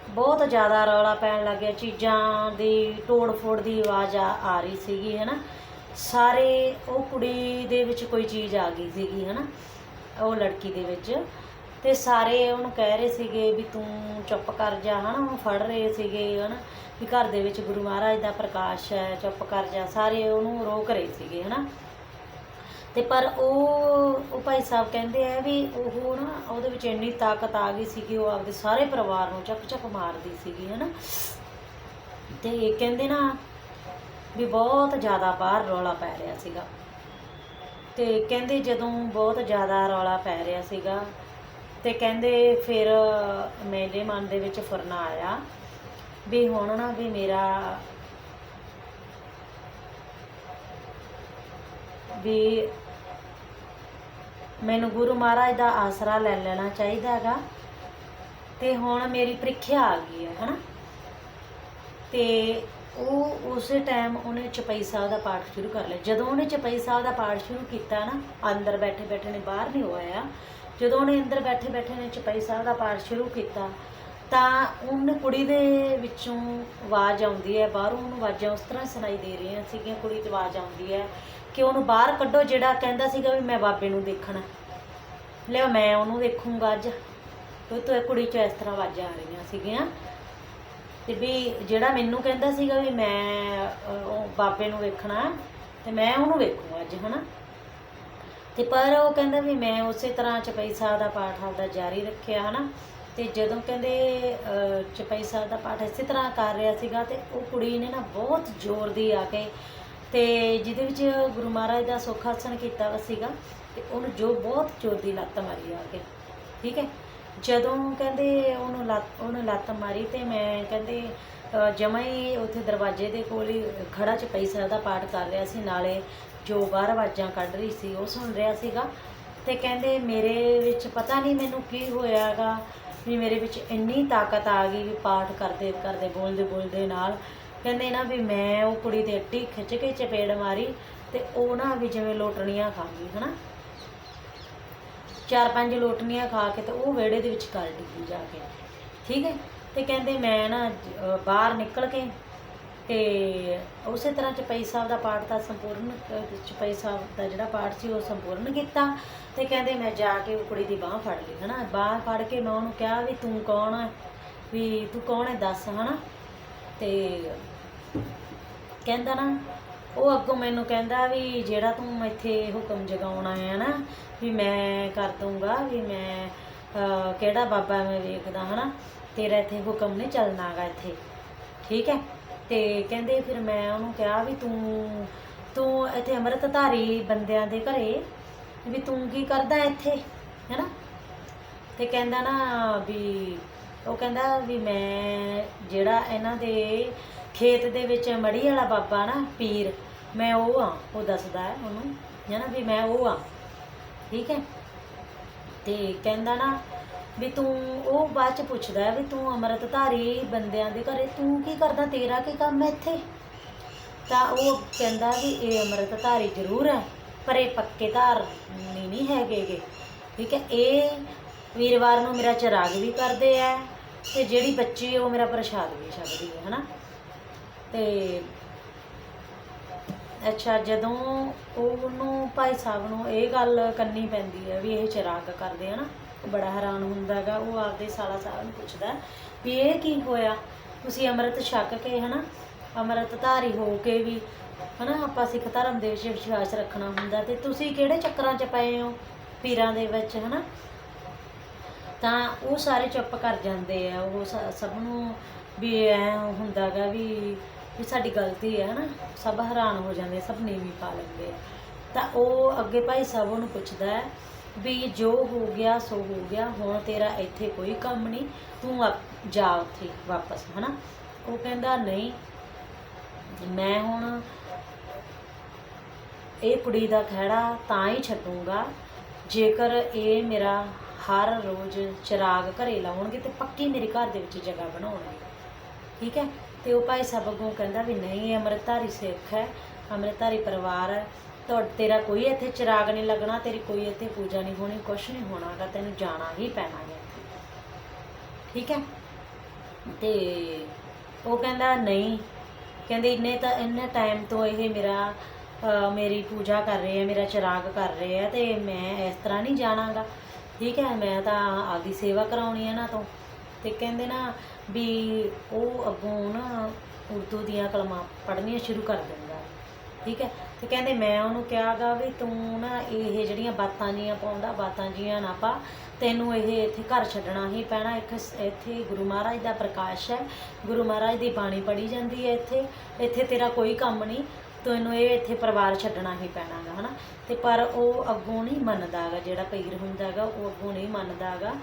ਬਹੁਤ ਜ਼ਿਆਦਾ ਰੌਲਾ ਪੈਣ ਲੱਗ ਗਿਆ। ਚੀਜ਼ਾਂ ਦੀ ਤੋੜ ਫੋੜ ਦੀ ਆਵਾਜ਼ ਆ ਆ ਰਹੀ ਸੀਗੀ, ਹਨਾ। ਸਾਰੇ ਉਹ ਕੁੜੀ ਦੇ ਵਿੱਚ ਕੋਈ ਚੀਜ਼ ਆ ਗਈ ਸੀਗੀ, ਹਨਾ। ਉਹ ਲੜਕੀ ਦੇ ਵਿੱਚ। ਤੇ ਸਾਰੇ ਉਹਨੂੰ ਕਹਿ ਰਹੇ ਸੀਗੇ ਵੀ ਤੂੰ ਚੁੱਪ ਕਰ ਜਾ, ਹਨਾ। ਉਹ ਫੜ ਰਹੇ ਸੀਗੇ, ਹਨਾ। ਵੀ ਘਰ ਦੇ ਵਿੱਚ ਗੁਰੂ ਮਹਾਰਾਜ ਦਾ ਪ੍ਰਕਾਸ਼ ਹੈ, ਚੁੱਪ ਕਰ ਜਾ। ਸਾਰੇ ਉਹਨੂੰ ਰੋਕ ਰਹੇ ਸੀਗੇ, ਹਨਾ। ਤੇ ਪਰ ਉਹ ਉਹ ਭਾਈ ਸਾਹਿਬ ਕਹਿੰਦੇ ਆ ਵੀ ਉਹ ਨਾ ਉਹਦੇ ਵਿੱਚ ਇੰਨੀ ਤਾਕਤ ਆ ਗਈ ਸੀ ਕਿ ਉਹ ਆਪਦੇ ਸਾਰੇ ਪਰਿਵਾਰ ਨੂੰ ਚੱਕ ਚੱਕ ਮਾਰਦੀ ਸੀਗੀ, ਹਨਾ। ਤੇ ਕਹਿੰਦੇ ਨਾ ਵੀ ਬਹੁਤ ਜ਼ਿਆਦਾ ਬਾਹਰ ਰੌਲਾ ਪੈ ਰਿਹਾ ਸੀਗਾ। ਤੇ ਕਹਿੰਦੇ ਜਦੋਂ ਬਹੁਤ ਜ਼ਿਆਦਾ ਰੌਲਾ ਪੈ ਰਿਹਾ ਸੀਗਾ, ਤੇ ਕਹਿੰਦੇ ਫਿਰ ਮੇਰੇ ਮਨ ਦੇ ਵਿੱਚ ਫੁਰਨਾ ਆਇਆ ਵੀ ਹੁਣ ਨਾ ਵੀ ਮੇਰਾ ਵੀ ਮੈਨੂੰ ਗੁਰੂ ਮਹਾਰਾਜ ਦਾ ਆਸਰਾ ਲੈ ਲੈਣਾ ਚਾਹੀਦਾ ਹੈਗਾ। ਤੇ ਹੁਣ ਮੇਰੀ ਪ੍ਰੀਖਿਆ ਆ ਗਈ ਹੈ, ਹਨਾ? ਤੇ ਉਹ ਉਸੇ ਟਾਈਮ ਉਹਨੇ ਚਪਈ ਸਾਹਿਬ ਦਾ ਪਾਠ ਸ਼ੁਰੂ ਕਰ ਲਿਆ। ਜਦੋਂ ਉਹਨੇ ਚਪਈ ਸਾਹਿਬ ਦਾ ਪਾਠ ਸ਼ੁਰੂ ਕੀਤਾ ਨਾ, ਅੰਦਰ ਬੈਠੇ ਬੈਠੇ ਨੇ, ਬਾਹਰ ਨਹੀਂ ਹੋਇਆ ਜਦੋਂ ਉਹਨੇ ਅੰਦਰ ਬੈਠੇ ਬੈਠੇ ਨੇ ਚਪਈ ਸਾਹਿਬ ਦਾ ਪਾਠ ਸ਼ੁਰੂ ਕੀਤਾ, ਤਾਂ ਉਹਨੇ ਕੁੜੀ ਦੇ ਵਿੱਚੋਂ ਆਵਾਜ਼ ਆਉਂਦੀ ਹੈ, ਬਾਹਰੋਂ ਉਹਨੂੰ ਆਵਾਜ਼ਾਂ ਉਸ ਤਰ੍ਹਾਂ ਸੁਣਾਈ ਦੇ ਰਹੀਆਂ ਸੀਗੀਆਂ, ਕੁੜੀ 'ਚ ਆਵਾਜ਼ ਆਉਂਦੀ ਹੈ। ਕਿ ਉਹਨੂੰ ਬਾਹਰ ਕੱਢੋ ਜਿਹੜਾ ਕਹਿੰਦਾ ਸੀਗਾ ਵੀ ਮੈਂ ਬਾਬੇ ਨੂੰ ਦੇਖਣਾ। ਲਿਆ ਮੈਂ ਉਹਨੂੰ ਦੇਖੂੰਗਾ ਅੱਜ। ਉਹ ਤੋਂ ਕੁੜੀ ਚੋਂ ਇਸ ਤਰ੍ਹਾਂ ਆਵਾਜ਼ਾਂ ਆ ਰਹੀਆਂ ਸੀਗੀਆਂ। ਤੇ ਵੀ ਜਿਹੜਾ ਮੈਨੂੰ ਕਹਿੰਦਾ ਸੀਗਾ ਵੀ ਮੈਂ ਉਹ ਬਾਬੇ ਨੂੰ ਵੇਖਣਾ ਤੇ ਮੈਂ ਉਹਨੂੰ ਵੇਖੂੰ ਅੱਜ ਹਨਾ? ਤੇ ਪਰ ਉਹ ਕਹਿੰਦਾ ਵੀ ਮੈਂ ਉਸੇ ਤਰ੍ਹਾਂ ਚਪਈ ਸਾਹਿਬ ਦਾ ਪਾਠ ਆਪਦਾ ਜਾਰੀ ਰੱਖਿਆ ਹਨਾ? ਤੇ ਜਦੋਂ ਕਹਿੰਦੇ ਅਹ, ਚਪਈ ਸਾਹਿਬ ਦਾ ਪਾਠ ਇਸੇ ਤਰ੍ਹਾਂ ਕਰ ਰਿਹਾ ਸੀਗਾ ਤੇ ਉਹ ਕੁੜੀ ਨੇ ਨਾ ਬਹੁਤ ਜ਼ੋਰ ਦੀ ਆ ਕੇ ਤੇ ਜਿਹਦੇ ਵਿੱਚ ਗੁਰੂ ਮਹਾਰਾਜ ਦਾ ਸੁੱਖ ਆਸਣ ਕੀਤਾ ਵਾ ਸੀਗਾ ਤੇ ਉਹਨੂੰ ਜੋ ਬਹੁਤ ਜ਼ੋਰ ਦੀ ਲੱਤ ਮਾਰੀ ਆ ਕੇ ਠੀਕ ਹੈ? ਜਦੋਂ ਕਹਿੰਦੇ ਉਹਨੂੰ ਲੱਤ ਉਹਨੂੰ ਲੱਤ ਮਾਰੀ ਤੇ ਮੈਂ ਕਹਿੰਦੇ ਅਹ, ਹੀ ਉੱਥੇ ਦਰਵਾਜ਼ੇ ਦੇ ਕੋਲ ਹੀ ਖੜਾ ਚਪਈ ਸਾਹਿਬ ਦਾ ਪਾਠ ਕਰ ਰਿਹਾ ਸੀ ਨਾਲੇ ਜੋ ਬਾਹਰ ਆਵਾਜ਼ਾਂ ਕੱਢ ਰਹੀ ਸੀ ਉਹ ਸੁਣ ਰਿਹਾ ਸੀਗਾ। ਤੇ ਕਹਿੰਦੇ ਮੇਰੇ ਵਿੱਚ ਪਤਾ ਨਹੀਂ ਮੈਨੂੰ ਕੀ ਹੋਇਆਗਾ ਵੀ ਮੇਰੇ ਵਿੱਚ ਇੰਨੀ ਤਾਕਤ ਆ ਗਈ ਵੀ ਪਾਠ ਕਰਦੇ ਕਰਦੇ ਬੋਲਦੇ ਬੋਲਦੇ ਨਾਲ ਕਹਿੰਦੇ ਨਾ ਵੀ ਮੈਂ ਉਹ ਕੁੜੀ ਦੇ ਅੱਡੀ ਖਿੱਚ ਕੇ ਚਪੇੜ ਮਾਰੀ ਤੇ ਉਹ ਨਾ ਵੀ ਜਿਵੇਂ ਲੋਟਣੀਆਂ ਖਾ ਗਈ, ਹਨਾ? ਚਾਰ ਪੰਜ ਲੋਟਣੀਆਂ ਖਾ ਕੇ ਤੇ ਉਹ ਵਿਹੜੇ ਦੇ ਵਿੱਚ ਕਰ ਡਿੱਗੀ ਜਾ ਕੇ। ਠੀਕ ਹੈ? ਤੇ ਕਹਿੰਦੇ ਮੈਂ ਨਾ ਬਾਹਰ ਨਿਕਲ ਕੇ ਤੇ ਉਸੇ ਤਰ੍ਹਾਂ ਚਪਈ ਸਾਹਿਬ ਦਾ ਪਾਠ ਤਾਂ ਸੰਪੂਰਨ ਚਪਈ ਸਾਹਿਬ ਦਾ ਜਿਹੜਾ ਪਾਠ ਸੀ ਉਹ ਸੰਪੂਰਨ ਕੀਤਾ। ਤੇ ਕਹਿੰਦੇ ਮੈਂ ਜਾ ਕੇ ਉਹ ਕੁੜੀ ਦੀ ਬਾਹ ਫੜ ਲਈ, ਹਨਾ? ਬਾਹ ਫੜ ਕੇ ਮੈਂ ਉਹਨੂੰ ਕਿਹਾ ਵੀ ਤੂੰ ਕੌਣ ਹੈ ਵੀ ਤੂੰ ਕੌਣ ਹੈ? ਦੱਸ, ਹਨਾ? ਤੇ ਕਹਿੰਦਾ ਨਾ, ਉਹ ਅੱਗੋਂ ਮੈਨੂੰ ਕਹਿੰਦਾ ਵੀ ਜਿਹੜਾ ਤੂੰ ਇੱਥੇ ਹੁਕਮ ਜਗਾਉਣ ਆਇਆ ਨਾ, ਵੀ ਮੈਂ ਕਰ ਦੂੰਗਾ ਵੀ ਮੈਂ ਕਿਹੜਾ ਬਾਬਾ ਮੈਂ ਵੇਖਦਾ ਹਨਾ, ਤੇਰਾ ਇੱਥੇ ਹੁਕਮ ਨਹੀਂ ਚੱਲਣਾਗਾ ਇੱਥੇ। ਠੀਕ ਹੈ? ਤੇ ਕਹਿੰਦੇ ਫਿਰ ਮੈਂ ਉਹਨੂੰ ਕਿਹਾ ਵੀ ਤੂੰ ਤੂੰ ਇੱਥੇ ਅੰਮ੍ਰਿਤਧਾਰੀ ਬੰਦਿਆਂ ਦੇ ਘਰੇ, ਵੀ ਤੂੰ ਕੀ ਕਰਦਾ ਇੱਥੇ, ਹੈਨਾ? ਤੇ ਕਹਿੰਦਾ ਨਾ ਵੀ, ਉਹ ਕਹਿੰਦਾ ਵੀ ਮੈਂ ਜਿਹੜਾ ਇਹਨਾਂ ਦੇ ਖੇਤ ਦੇ ਵਿੱਚ ਮੜੀ ਵਾਲਾ ਬਾਬਾ ਨਾ, ਪੀਰ, ਮੈਂ ਉਹ ਆ, ਉਹ ਦੱਸਦਾ ਹੈ ਉਹਨੂੰ ਹੈਨਾ ਵੀ ਮੈਂ ਉਹ ਆ, ਠੀਕ ਹੈ? ਤੇ ਕਹਿੰਦਾ ਨਾ ਵੀ ਤੂੰ, ਉਹ ਬਾਅਦ ਚ ਪੁੱਛਦਾ ਵੀ ਤੂੰ ਅੰਮ੍ਰਿਤਧਾਰੀ ਬੰਦਿਆਂ ਦੇ ਘਰੇ, ਤੂੰ ਕੀ ਕਰਦਾ, ਤੇਰਾ ਕੀ ਕੰਮ ਹੈ ਇੱਥੇ? ਤਾਂ ਉਹ ਕਹਿੰਦਾ ਵੀ ਇਹ ਅੰਮ੍ਰਿਤਧਾਰੀ ਜ਼ਰੂਰ ਹੈ, ਪਰ ਇਹ ਪੱਕੇ ਧਾਰਨੀ ਨਹੀਂ ਹੈਗੇਗੇ ਠੀਕ ਹੈ? ਇਹ ਵੀਰਵਾਰ ਨੂੰ ਮੇਰਾ ਚਿਰਾਗ ਵੀ ਕਰਦੇ ਆ, ਤੇ ਜਿਹੜੀ ਬੱਚੀ ਉਹ ਮੇਰਾ ਪ੍ਰਸ਼ਾਦ ਵੀ ਛਕਦੀ ਹੈ ਹਨਾ ਤੇ ਅੱਛਾ, ਜਦੋਂ ਉਹਨੂੰ ਭਾਈ ਸਾਹਿਬ ਨੂੰ ਇਹ ਗੱਲ ਕਰਨੀ ਪੈਂਦੀ ਹੈ ਵੀ ਇਹ ਚਿਰਾਗ ਕਰਦੇ ਆ ਨਾ ਉਹ ਬੜਾ ਹੈਰਾਨ ਹੁੰਦਾ ਹੈਗਾ, ਉਹ ਆਪਦੇ ਸਾਲਾ ਸਾਹਿਬ ਨੂੰ ਪੁੱਛਦਾ ਵੀ ਇਹ ਕੀ ਹੋਇਆ? ਤੁਸੀਂ ਅੰਮ੍ਰਿਤ ਛਕ ਕੇ ਹਨਾ, ਅੰਮ੍ਰਿਤ ਧਾਰੀ ਹੋ ਕੇ ਵੀ ਹਨਾ, ਆਪਾਂ ਸਿੱਖ ਧਰਮ ਦੇ ਵਿੱਚ ਵਿਸ਼ਵਾਸ ਰੱਖਣਾ ਹੁੰਦਾ ਤੇ ਤੁਸੀਂ ਕਿਹੜੇ ਚੱਕਰਾਂ 'ਚ ਪਏ ਹੋ ਪੀਰਾਂ ਦੇ ਵਿੱਚ ਹਨਾ? ਤਾਂ ਉਹ ਸਾਰੇ ਚੁੱਪ ਕਰ ਜਾਂਦੇ ਆ, ਉਹ ਸ- ਸਭ ਨੂੰ ਵੀ ਐ ਹੁੰਦਾਗਾ ਵੀ ਵੀ ਸਾਡੀ ਗਲਤੀ ਹੈ, ਹਨਾ? ਸਭ ਹੈਰਾਨ ਹੋ ਜਾਂਦੇ ਸਭ ਨੀਵੀਂ ਪਾ ਲੈਂਦੇ ਆ। ਤਾਂ ਉਹ ਅੱਗੇ ਭਾਈ ਸਾਹਿਬ ਉਹਨੂੰ ਪੁੱਛਦਾ ਹੈ ਵੀ ਜੋ ਹੋ ਗਿਆ, ਸੋ ਹੋ ਗਿਆ, ਹੁਣ ਤੇਰਾ ਇੱਥੇ ਕੋਈ ਕੰਮ ਨਹੀਂ, ਤੂੰ ਜਾ ਉੱਥੇ ਵਾਪਸ, ਹਨਾ? ਉਹ ਕਹਿੰਦਾ, ਨਹੀਂ, ਮੈਂ ਹੁਣ ਇਹ ਕੁੜੀ ਦਾ ਖਹਿੜਾ ਤਾਂ ਹੀ ਛੱਡੂੰਗਾ, ਜੇਕਰ ਇਹ ਮੇਰਾ ਹਰ ਰੋਜ਼ ਚਿਰਾਗ ਘਰੇ ਲਾਉਣਗੇ ਤੇ ਪੱਕੀ ਮੇਰੇ ਘਰ ਦੇ ਵਿੱਚ ਜਗ੍ਹਾ ਬਣਾਉਣਗੇ। ਠੀਕ ਹੈ? ਤੇ ਉਹ ਭਾਈ ਸਾਹਿਬ ਅੱਗੋਂ ਕਹਿੰਦਾ ਵੀ ਨਹੀਂ ਇਹ ਅੰਮ੍ਰਿਤਧਾਰੀ ਸਿੱਖ ਹੈ, ਅੰਮ੍ਰਿਤਧਾਰੀ ਪਰਿਵਾਰ ਹੈ। ਤੁਹਾਡ, ਤੇਰਾ ਕੋਈ ਇੱਥੇ ਚਿਰਾਗ ਨਹੀਂ ਲੱਗਣਾ, ਤੇਰੀ ਕੋਈ ਇੱਥੇ ਪੂਜਾ ਨਹੀਂ ਹੋਣੀ, ਕੁਛ ਨਹੀਂ ਹੋਣਾਗਾ ਤੈਨੂੰ ਜਾਣਾ ਹੀ ਪੈਣਾ ਹੈ ਇੱਥੇ। ਠੀਕ ਹੈ? ਤੇ ਉਹ ਕਹਿੰਦਾ ਨਹੀਂ, ਕਹਿੰਦੇ ਇੰਨੇ ਤਾਂ, ਇੰਨੇ ਟਾਈਮ ਤੋਂ ਇਹ ਮੇਰਾ ਮੇਰੀ ਪੂਜਾ ਕਰ ਰਹੇ ਆ ਮੇਰਾ ਚਿਰਾਗ ਕਰ ਰਹੇ ਆ ਤੇ ਮੈਂ ਇਸ ਤਰ੍ਹਾਂ ਨਹੀਂ ਜਾਣਾਗਾ ਠੀਕ ਹੈ? ਮੈਂ ਤਾਂ ਆਪਦੀ ਸੇਵਾ ਕਰਾਉਣੀ ਹੈ ਨਾ ਤੋਂ। ਤੇ ਕਹਿੰਦੇ ਨਾ ਵੀ ਉਹ ਅੱਗੋਂ ਨਾ ਉਰਦੂ ਦੀਆਂ ਕਲਮਾਂ ਪੜ੍ਹਨੀਆਂ ਸ਼ੁਰੂ ਕਰ ਦਿੰਦਾ। ਠੀਕ ਹੈ? ਤੇ ਕਹਿੰਦੇ ਮੈਂ ਉਹਨੂੰ ਕਿਹਾਗਾ ਵੀ ਤੂੰ ਨਾ ਇਹ ਜਿਹੜੀਆਂ ਬਾਤਾਂ ਜੀਆਂ ਪਾਉਂਦਾ, ਬਾਤਾਂ ਜੀਆਂ ਨਾ ਪਾ। ਤੈਨੂੰ ਇਹ ਇੱਥੇ ਘਰ ਛੱਡਣਾ ਹੀ ਪੈਣਾ। ਇੱਕ ਇੱਥੇ ਗੁਰੂ ਮਹਾਰਾਜ ਦਾ ਪ੍ਰਕਾਸ਼ ਹੈ। ਗੁਰੂ ਮਹਾਰਾਜ ਦੀ ਬਾਣੀ ਪੜ੍ਹੀ ਜਾਂਦੀ ਹੈ ਇੱਥੇ। ਇੱਥੇ ਤੇਰਾ ਕੋਈ ਕੰਮ ਨਹੀਂ। ਤੈਨੂੰ ਇਹ ਇੱਥੇ ਪਰਿਵਾਰ ਛੱਡਣਾ ਹੀ ਪੈਣਾਗਾ, ਹਨਾ? ਤੇ ਪਰ ਉਹ ਅੱਗੋਂ ਨਹੀਂ ਮੰਨਦਾਗਾ, ਜਿਹੜਾ ਪੀਰ ਹੁੰਦਾਗਾ, ਉਹ ਅੱਗੋਂ ਨਹੀਂ ਮੰਨਦਾਗਾ,